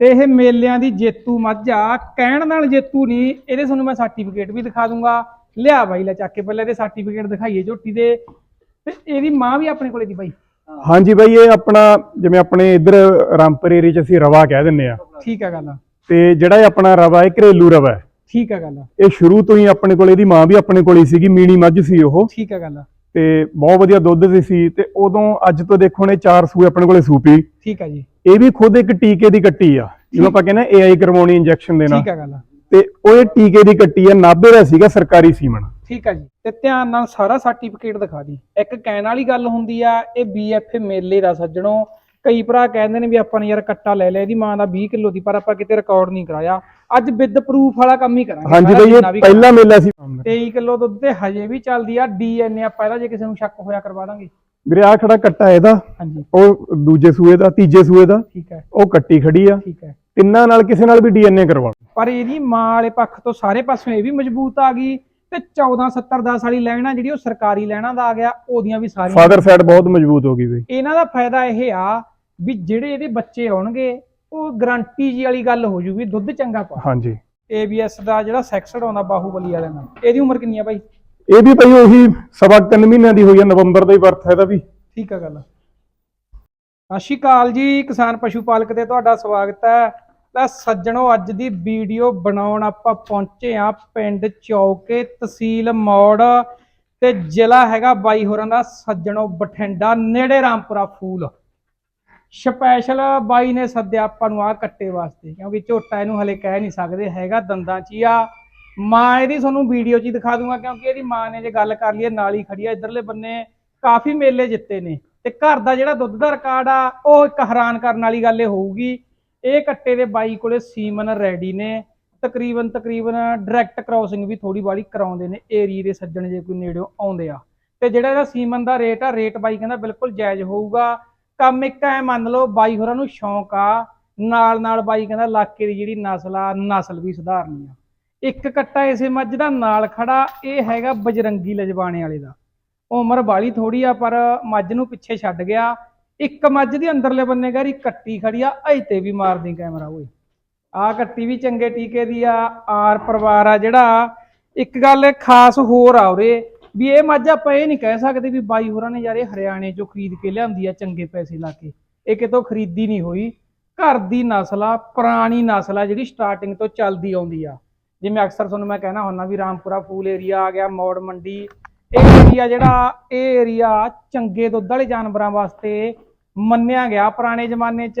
ਤੇ ਇਹ ਮੇਲਿਆਂ ਦੀ ਜੇਤੂ ਮੱਝ ਆ। ਕਹਿਣ ਨਾਲ ਜੇਤੂ ਨਹੀਂ ਇਹਦੇ ਤੁਹਾਨੂੰ ਮੈਂ ਸਰਟੀਫਿਕੇਟ ਵੀ ਦਿਖਾ ਦੂੰਗਾ। ਲਿਆ ਬਾਈ ਲੈ ਚੱਕ ਕੇ ਪਹਿਲਾਂ ਇਹਦੇ ਸਰਟੀਫਿਕੇਟ ਦਿਖਾਈਏ ਝੋਟੀ ਦੇ। ਤੇ ਇਹਦੀ ਮਾਂ ਵੀ ਆਪਣੇ ਕੋਲੇ ਦੀ ਬਾਈ। ਹਾਂਜੀ ਬਾਈ ਇਹ ਆਪਣਾ ਜਿਵੇਂ ਆਪਣੇ ਇੱਧਰ ਰਾਮਪੁਰ ਏਰੀਆ 'ਚ ਅਸੀਂ ਰਵਾ ਕਹਿ ਦਿੰਨੇ ਆ। ਠੀਕ ਆ ਗੱਲ ਤੇ ਜਿਹੜਾ ਇਹ ਆਪਣਾ ਰਵਾ ਹੈ ਘਰੇਲੂ ਰਵਾ ਹੈ। ਠੀਕ ਆ ਗੱਲ ਇਹ ਸ਼ੁਰੂ ਤੋਂ ਹੀ ਆਪਣੇ ਕੋਲ ਇਹਦੀ ਮਾਂ ਵੀ ਆਪਣੇ ਕੋਲ ਹੀ ਸੀਗੀ ਮੀਣੀ ਮੱਝ ਸੀ ਉਹ। ਠੀਕ ਆ ਗੱਲ ਤੇ ਬਹੁਤ ਵਧੀਆ ਦੁੱਧ ਦੀ ਸੀ। ਤੇ ਉਦੋਂ ਅੱਜ ਤੋਂ ਦੇਖੋ ਨੇ ਚਾਰ ਸੂਏ ਆਪਣੇ ਕੋਲੇ ਸੂਪੀ। ਠੀਕ ਆ ਜੀ। ਇਹ ਵੀ ਖੁਦ ਇੱਕ ਟੀਕੇ ਦੀ ਕੱਟੀ ਆ। ਜਿਵੇਂ ਆਪਾਂ ਕਹਿੰਦੇ ਏਆਈ ਕਰਵਾਉਣੀ ਇੰਜੈਕਸ਼ਨ ਦੇਣਾ ਠੀਕ ਆ ਗੱਲ ਤੇ ਉਹ ਇਹ ਟੀਕੇ ਦੀ ਕੱਟੀ ਆ ਨਾਭੇ ਦਾ ਸੀਗਾ ਸਰਕਾਰੀ ਸੀਮਨ। ਠੀਕ ਆ ਜੀ। ਤੇ ਧਿਆਨ ਨਾਲ ਸਾਰਾ ਸਰਟੀਫਿਕੇਟ ਦਿਖਾ ਦੀ। ਇੱਕ ਕਹਿਣ ਵਾਲੀ ਗੱਲ ਹੁੰਦੀ ਆ ਇਹ ਬੀਐਫਏ ਮੇਲੇ ਦਾ ਸੱਜਣੋ। ਕਈ ਭਰਾ ਕਹਿੰਦੇ ਨੇ ਵੀ ਆਪਾਂ ਨੇ ਯਾਰ ਕੱਟਾ ਲੈ ਲਿਆ ਇਹਦੀ ਮਾਂ ਦਾ 20 ਕਿਲੋ ਦੀ ਪਰ ਆਪਾਂ ਕਿਤੇ ਰਿਕਾਰਡ ਨਹੀਂ ਕਰਾਇਆ। ਅੱਜ ਵਿਦ ਪ੍ਰੂਫ ਵਾਲਾ ਕੰਮ ਹੀ ਕਰਾਂਗੇ ਹਾਂਜੀ ਬਈ ਇਹ ਪਹਿਲਾ ਮੇਲਾ ਸੀ। 23 ਕਿਲੋ ਦੁੱਧ ਤੇ ਹਜੇ ਵੀ ਚੱਲਦੀ ਆ ਡੀਐਨਏ ਆਪਾਂ ਇਹਦਾ ਜੇ ਕਿਸੇ ਨੂੰ ਸ਼ੱਕ ਹੋਇਆ ਕਰਵਾ ਦਾਂਗੇ। ਵੀਰੇ ਆ ਖੜਾ ਕੱਟਾ ਇਹਦਾ ਹਾਂਜੀ। ਉਹ ਦੂਜੇ ਸੂਏ ਦਾ ਤੀਜੇ ਸੂਏ ਦਾ ਠੀਕ ਹੈ। ਉਹ ਕੱਟੀ ਖੜੀ ਆ। ਠੀਕ ਹੈ। ਤਿੰਨਾਂ ਨਾਲ ਕਿਸੇ ਨਾਲ ਵੀ ਡੀਐਨਏ ਕਰਵਾਉਣਾ ਪਰ ਇਹਦੀ ਮਾਂ ਵਾਲੇ ਪੱਖ ਤੋਂ ਸਾਰੇ ਪਾਸੋਂ ਇਹ ਵੀ ਮਜ਼ਬੂਤ ਆ ਗਈ ਤੇ 14 70 10 ਵਾਲੀ ਲੈਣਾ ਜਿਹੜੀ ਉਹ ਸਰਕਾਰੀ ਲੈਣਾ ਦਾ ਆ ਗਿਆ ਉਹਦੀਆਂ ਵੀ ਸਾਰੀਆਂ ਫਾਦਰ ਸਾਈਡ ਬਹੁਤ ਮਜ਼ਬੂਤ ਹੋ ਗਈ ਬਈ। ਇਹਨਾਂ ਦਾ ਫਾਇਦਾ ਇਹ ਆ ਵੀ ਜਿਹੜੇ ਇਹਦੇ ਬੱਚੇ ਆਉਣਗੇ ਉਹ ਗਰੰਟੀ ਜੀ ਵਾਲੀ ਗੱਲ ਹੋ ਜੂਗੀ ਦੁੱਧ ਚੰਗਾ ਪਾ। ਹਾਂਜੀ। ABS ਦਾ ਜਿਹੜਾ ਸੈਕਸਡ ਆਉਂਦਾ ਬਾਹੂਬਲੀ ਵਾਲੇ ਨਾਲ ਇਹਦੀ ਉਮਰ ਕਿੰਨੀ ਆ ਬਾਈ? ਇਹ ਵੀ ਭਾਈ ਉਹੀ ਸਵਾ ਕੁ ਮਹੀਨਿਆਂ ਦੀ ਹੋਈ ਆ, ਨਵੰਬਰ ਦਾ ਹੀ ਬਰਥ ਹੈ ਇਹਦਾ ਵੀ। ਠੀਕ ਆ ਗੱਲ। ਸਤਿ ਸ਼੍ਰੀ ਅਕਾਲ ਜੀ, ਕਿਸਾਨ ਪਸ਼ੂ ਪਾਲਕ ਤੇ ਤੁਹਾਡਾ ਸਵਾਗਤ ਹੈ। ਤਾਂ ਸੱਜਣੋ, ਅੱਜ ਦੀ ਵੀਡੀਓ ਬਣਾਉਣ ਆਪਾਂ ਪਹੁੰਚੇ ਆ ਪਿੰਡ ਚੌਕੇ ਤਹਿਸੀਲ ਮੌੜ ਤੇ ਜ਼ਿਲ੍ਹਾ ਹੈਗਾ ਬਾਈ ਹੋਰਾਂ ਦਾ, ਸੱਜਣੋ ਬਠਿੰਡਾ, ਨੇੜੇ ਰਾਮਪੁਰਾ ਫੂਲ। ਸਪੈਸ਼ਲ ਬਾਈ ਨੇ ਸੱਦਿਆ ਆਪਾਂ ਨੂੰ ਆ ਕੱਟੇ ਵਾਸਤੇ, ਕਿਉਂਕਿ ਝੋਟਾ ਇਹਨੂੰ ਹਲੇ ਕਹਿ ਨਹੀਂ ਸਕਦੇ, ਹੈਗਾ ਦੰਦਾਂ 'ਚ ਆ। ਮਾਂ ਇਹਦੀ ਤੁਹਾਨੂੰ ਵੀਡੀਓ 'ਚ ਹੀ ਦਿਖਾ ਦੂੰਗਾ, ਕਿਉਂਕਿ ਇਹਦੀ ਮਾਂ ਨੇ ਜੇ ਗੱਲ ਕਰ ਲਈਏ, ਨਾਲ ਹੀ ਖੜੀ ਆ, ਇਧਰਲੇ ਬੰਨੇ ਕਾਫੀ ਮੇਲੇ ਜਿੱਤੇ ਨੇ। ਤੇ ਘਰ ਦਾ ਜਿਹੜਾ ਦੁੱਧ ਦਾ ਰਿਕਾਰਡ ਆ, ਉਹ ਇੱਕ ਹੈਰਾਨ ਕਰਨ ਵਾਲੀ ਗੱਲ ਇਹ ਹੋਊਗੀ। ਇਹ ਕੱਟੇ ਦੇ ਬਾਈ ਕੋਲੇ ਸੀਮਨ ਰੈਡੀ ਨੇ। ਤਕਰੀਬਨ ਤਕਰੀਬਨ ਡਾਇਰੈਕਟ ਕ੍ਰਾਸਿੰਗ ਵੀ ਥੋੜੀ ਬਾਲੀ ਕਰਾਉਂਦੇ ਨੇ ਏਰੀਏ ਦੇ ਸੱਜਣ ਜੇ ਕੋਈ ਨੇੜਿਓਂ ਆਉਂਦੇ ਆ। ਤੇ ਜਿਹੜਾ ਇਹਦਾ ਸੀਮਨ ਦਾ ਰੇਟ ਆ ਰੇਟ ਬਾਈ ਕਹਿੰਦਾ ਬਿਲਕੁਲ ਜਾਇਜ਼ ਹੋਊਗਾ। ਕੰਮ ਇੱਕ ਐ ਮੰਨ ਲਓ, ਬਾਈ ਹੋਰਾਂ ਨੂੰ ਸ਼ੌਂਕ ਆ। ਨਾਲ ਨਾਲ ਬਾਈ ਕਹਿੰਦਾ ਇਲਾਕੇ ਦੀ ਜਿਹੜੀ ਨਸਲ ਆ, ਨਸਲ ਵੀ ਸੁਧਾਰਨੀ ਆ। ਇੱਕ ਕੱਟਾ ਇਸੇ ਮੱਝ ਦਾ, ਨਾਲ ਖੜਾ ਇਹ ਹੈਗਾ ਬਜਰੰਗੀ ਲਜਵਾਣੇ ਵਾਲੇ ਦਾ। ਉਮਰ ਬਾਲੀ ਥੋੜੀ ਆ, ਪਰ ਮੱਝ ਨੂੰ ਪਿੱਛੇ ਛੱਡ ਗਿਆ। ਇੱਕ ਮੱਝ ਦੀ ਅੰਦਰਲੇ ਬੰਨੇ ਗਾਰੀ ਕੱਟੀ ਖੜੀ ਆ, ਅਜੇ ਤੇ ਵੀ ਮਾਰਦੀ ਕੈਮਰਾ ਓਏ। ਆ ਕੱਟੀ ਵੀ ਚੰਗੇ ਟੀਕੇ ਦੀ ਆ, ਆਰ ਪਰਿਵਾਰ ਆ ਜਿਹੜਾ। ਇੱਕ ਗੱਲ ਖਾਸ ਹੋਰ ਆ ਉਰੇ, ਵੀ ਇਹ ਮੱਝ ਆਪਾਂ ਇਹ ਨਹੀਂ ਕਹਿ ਸਕਦੇ ਵੀ ਬਾਈ ਹੋਰਾਂ ਨੇ ਯਾਰ ਇਹ ਹਰਿਆਣੇ ਚੋਂ ਖਰੀਦ ਕੇ ਲਿਆਂਦੀ ਆ ਚੰਗੇ ਪੈਸੇ ਲਾ ਕੇ। ਇਹ ਕਿਤੋਂ ਖਰੀਦੀ ਨਹੀਂ ਹੋਈ। ਘਰ ਦੀ ਨਸਲ ਆ, ਪੁਰਾਣੀ ਨਸਲ ਆ ਜਿਹੜੀ ਸਟਾਰਟਿੰਗ ਤੋਂ ਚੱਲਦੀ ਆਉਂਦੀ ਆ। ਜਿਵੇਂ ਅਕਸਰ ਤੁਹਾਨੂੰ ਮੈਂ ਕਹਿਣਾ ਹੁੰਦਾ ਵੀ ਰਾਮਪੁਰਾ ਫੂਲ ਏਰੀਆ ਆ ਗਿਆ, ਮੌੜ ਮੰਡੀ। ਇਹ ਏਰੀਆ ਜਿਹੜਾ, ਇਹ ਏਰੀਆ ਚੰਗੇ ਦੁੱਧ ਵਾਲੇ ਜਾਨਵਰਾਂ ਵਾਸਤੇ ਮੰਨਿਆ ਗਿਆ ਪੁਰਾਣੇ ਜ਼ਮਾਨੇ 'ਚ।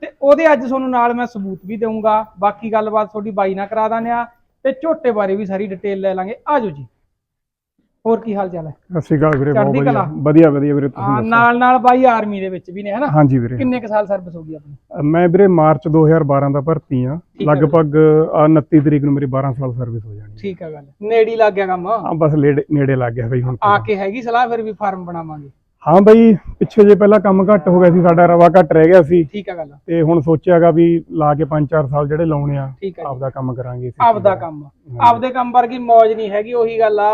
ਤੇ ਉਹਦੇ ਅੱਜ ਤੁਹਾਨੂੰ ਨਾਲ ਮੈਂ ਸਬੂਤ ਵੀ ਦਊਂਗਾ। ਬਾਕੀ ਗੱਲਬਾਤ ਤੁਹਾਡੀ ਬਾਈ ਨਾਲ ਕਰਾ ਦਾਂਗੇ ਆ ਤੇ ਝੋਟੇ ਬਾਰੇ ਵੀ ਸਾਰੀ ਡਿਟੇਲ ਲੈ ਲਾਂਗੇ। ਆਜੋ ਜੀ। ਹੋਰ ਕੀ ਹਾਲ ਚਾਲ ਹੈ? ਸਤਿ ਸ਼੍ਰੀ ਅਕਾਲ ਵੀਰੇ ਬਹੁਤ ਚੜ੍ਹਦੀ ਵਧੀਆ। ਕਲਾ। ਵਧੀਆ ਵਧੀਆ ਵੀਰੇ ਤੁਸੀਂ ਹਾਂ ਨਾਲ ਨਾਲ ਬਾਈ ਆਰਮੀ ਦੇ ਵਿੱਚ ਵੀ ਨੇ ਹਨਾ? ਹਾਂਜੀ ਵੀਰੇ। ਕਿੰਨੇ ਕੁ ਸਾਲ ਸਰਵਿਸ ਹੋ ਗਈ ਆਪਣੀ? ਮੈਂ ਵੀਰੇ ਮਾਰਚ 2012 ਦਾ ਭਰਤੀ ਆ ਠੀਕ ਹੈ। ਵੀਰੇ। ਲਗਭਗ ਆਹ 29 ਤਰੀਕ ਨੂੰ ਮੇਰੀ 12 ਸਾਲ ਸਰਵਿਸ ਹੋ ਜਾਣੀ ਠੀਕ ਹੈ ਗੱਲ। ਨੇੜੀ ਲੱਗ ਗਿਆ ਕੰਮ? ਆ ਬਸ ਨੇੜੇ ਨੇੜੇ ਲੱਗ ਗਿਆ ਬਈ ਹੁਣ ਤਾਂ। ਆ ਕੇ ਹੈਗੀ ਸਲਾਹ ਫਿਰ ਵੀ ਫਾਰਮ ਬਣਾਵਾਂਗੇ? ਹਾਂ ਬਈ ਪਿੱਛੇ ਜੇ ਪਹਿਲਾਂ ਕੰਮ ਘੱਟ ਹੋ ਗਿਆ ਸੀ ਸਾਡਾ ਰਵਾ ਘੱਟ ਰਹਿ ਗਿਆ ਸੀ। ਠੀਕ ਹੈ ਗੱਲ। ਤੇ ਹੁਣ ਸੋਚਿਆਗਾ ਵੀ ਲਾ ਕੇ 5-4 ਸਾਲ ਜਿਹੜੇ ਲਾਉਣੇ ਆ ਠੀਕ ਹੈ ਜੀ। ਆਪਦਾ ਕੰਮ ਕਰਾਂਗੇ ਆਪਦਾ। ਕੰਮ। ਆਪਦੇ ਕੰਮ ਵਰਗੀ ਮੌਜ ਨਹੀਂ ਹੈਗੀ ਉਹੀ ਗੱਲ ਆ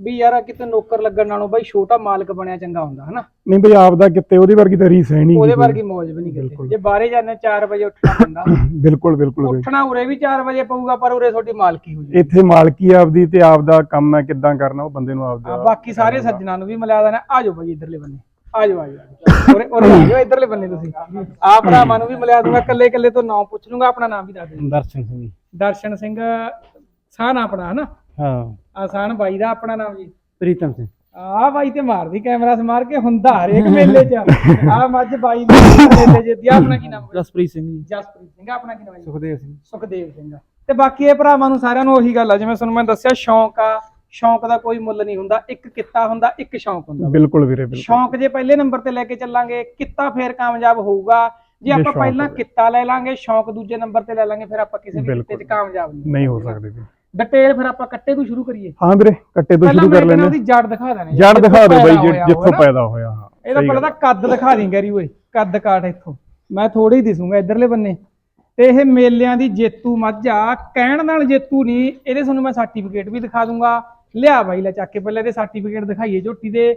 ਵੀ ਯਾਰ ਕਿਤੇ ਨੌਕਰ ਲੱਗਣ ਨਾਲੋਂ ਬਾਈ ਛੋਟਾ ਮਾਲਕ ਬਣਿਆ ਚੰਗਾ ਹੁੰਦਾ ਹਨਾ? ਨਹੀਂ ਬਈ ਆਪਦਾ ਕਿਤੇ ਉਹਦੀ ਵਰਗੀ ਤਾਂ ਰੀਸ ਹੈ ਨਹੀਂ ਉਹਦੇ ਵਰਗੀ ਮੌਜ ਵੀ ਨਹੀਂ ਕਿਤੇ। ਜੇ ਬਾਹਰੇ ਜਾਂਦੇ 4 ਵਜੇ ਉੱਠਣਾ ਪੈਂਦਾ। ਬਿਲਕੁਲ ਬਿਲਕੁਲ ਬਈ। ਉੱਠਣਾ ਉਰੇ ਵੀ 4 ਵਜੇ ਪਊਗਾ ਪਰ ਉਰੇ ਤੁਹਾਡੀ ਮਾਲਕੀ ਹੋ ਜਾਊ ਇੱਥੇ ਮਾਲਕੀ ਆਪਦੀ ਤੇ ਆਪਦਾ ਕੰਮ ਹੈ ਕਿੱਦਾਂ ਕਰਨਾ ਉਹ ਬੰਦੇ ਨੂੰ ਆਪਦਾ ਆ ਬਾਕੀ ਸਾਰੇ ਸੱਜਣਾ ਨੂੰ ਵੀ ਮਿਲਾ ਦੇਣਾ। ਆਜੋ ਬਾਈ ਇਧਰਲੇ ਬੰਨੇ। ਆਜੋ ਆਜੋ ਉਰੇ ਉਰੇ ਆਜੋ ਇਧਰਲੇ ਬੰਨੇ ਤੁਸੀਂ। ਆ ਭਰਾਵਾਂ ਨੂੰ ਵੀ ਮਿਲਾ ਦੂੰਗਾ ਕੱਲੇ ਕੱਲੇ ਤੋਂ ਨਾਮ ਪੁੱਛ ਲੂੰਗਾ ਆਪਣਾ ਨਾਮ ਵੀ ਦੱਸ ਦਿਓ। ਦਰਸ਼ਨ ਸਿੰਘ। ਜੀ ਦਰਸ਼ਨ ਸਿੰਘ ਸਾਨ ਆਪਣਾ ਹਨਾ? ਹਾਂ। ਆਸਾਨ ਬਾਈ ਦਾ ਆਪਣਾ ਨਾਮ ਜੀ। ਪ੍ਰੀਤਮ ਸਿੰਘ। ਆ ਬਾਈ ਤੇ ਮਾਰਦੀ ਕੈਮਰਾ ਸਮਾਰ ਕੇ ਹੁੰਦਾ ਹਰੇਕ ਮੇਲੇ 'ਚ। ਆ ਮੱਝ ਬਾਈ ਨੇ ਮੇਲੇ 'ਚ ਦੀ ਆਪਣਾ ਕੀ ਨਾਮ ਹੈ? ਜਸਪ੍ਰੀਤ ਸਿੰਘ ਜੀ। ਜਸਪ੍ਰੀਤ ਸਿੰਘ ਆਪਣਾ ਕੀ ਨਾਮ ਹੈ? ਸੁਖਦੇਵ ਸਿੰਘ। ਸੁਖਦੇਵ ਸਿੰਘ। ਤੇ ਬਾਕੀ ਇਹ ਭਰਾਵਾਂ ਨੂੰ ਸਾਰਿਆਂ ਨੂੰ ਉਹੀ ਗੱਲ ਆ ਜਿਵੇਂ ਤੁਹਾਨੂੰ ਮੈਂ ਦੱਸਿਆ ਸ਼ੌਂਕ ਆ। ਸ਼ੌਂਕ ਦਾ ਕੋਈ ਮੁੱਲ ਨਹੀਂ ਹੁੰਦਾ। ਇੱਕ ਕਿੱਤਾ ਹੁੰਦਾ ਇੱਕ ਸ਼ੌਂਕ ਹੁੰਦਾ ਬਿਲਕੁਲ ਵੀਰੇ ਬਿਲਕੁਲ। ਸ਼ੌਂਕ ਜੇ ਪਹਿਲੇ ਨੰਬਰ ਤੇ ਲੈ ਕੇ ਚੱਲਾਂਗੇ ਕਿੱਤਾ ਫੇਰ ਕਾਮਯਾਬ ਹੋਊਗਾ। ਜੇ ਆਪਾਂ ਪਹਿਲਾਂ। ਕਿੱਤਾ ਲੈ ਲਾਂਗੇ ਸ਼ੌਂਕ ਦੂਜੇ ਨੰਬਰ ਤੇ ਲੈ ਲਾਂਗੇ ਫਿਰ ਆਪਾਂ ਕਿਸੇ ਵੀ ਕਿੱਤੇ 'ਚ। ਕਾਮਯਾਬ ਨਹੀਂ ਨਹੀਂ ਹੋ ਸਕਦੇ ਜੀ ਡਿਟੇਲ ਫਿਰ ਆਪਾਂ ਕੱਟੇ ਤੋਂ ਸ਼ੁਰੂ ਕਰੀਏ। ਹਾਂ ਵੀਰੇ ਕੱਟੇ ਤੋਂ ਸ਼ੁਰੂ ਕਰ ਕਹਿੰਦਾ ਲੈਣੇ ਉਹਦੀ ਜੜ ਦਿਖਾ ਦੇਣਾ ਜੜ ਦਿਖਾ ਦਿਓ ਬਾਈ ਜਿੱਥੋਂ। ਪੈਦਾ ਹੋਇਆ। ਹਾਂ ਇਹਦਾ ਪਹਿਲਾਂ ਤਾਂ ਕੱਦ ਦਿਖਾ ਦੀ ਗੈਰੀ ਓਏ ਕੱਦ ਕਾਠ ਇੱਥੋਂ। ਮੈਂ ਥੋੜੇ ਹੀ ਦਿਸੂਗਾ ਇਧਰਲੇ ਬੰਨੇ। ਤੇ ਇਹ ਮੇਲਿਆਂ ਦੀ ਜੇਤੂ ਮੱਝ ਆ ਕਹਿਣ ਨਾਲ ਜੇਤੂ ਨਹੀਂ ਇਹਦੇ ਤੁਹਾਨੂੰ ਮੈਂ ਸਰਟੀਫਿਕੇਟ ਵੀ ਦਿਖਾ ਦੂੰਗਾ। ਲਿਆ ਬਾਈ ਲੈ ਚੱਕ ਕੇ ਪਹਿਲਾਂ ਇਹਦੇ ਸਰਟੀਫਿਕੇਟ ਦਿਖਾਈਏ ਝੋਟੀ ਦੇ।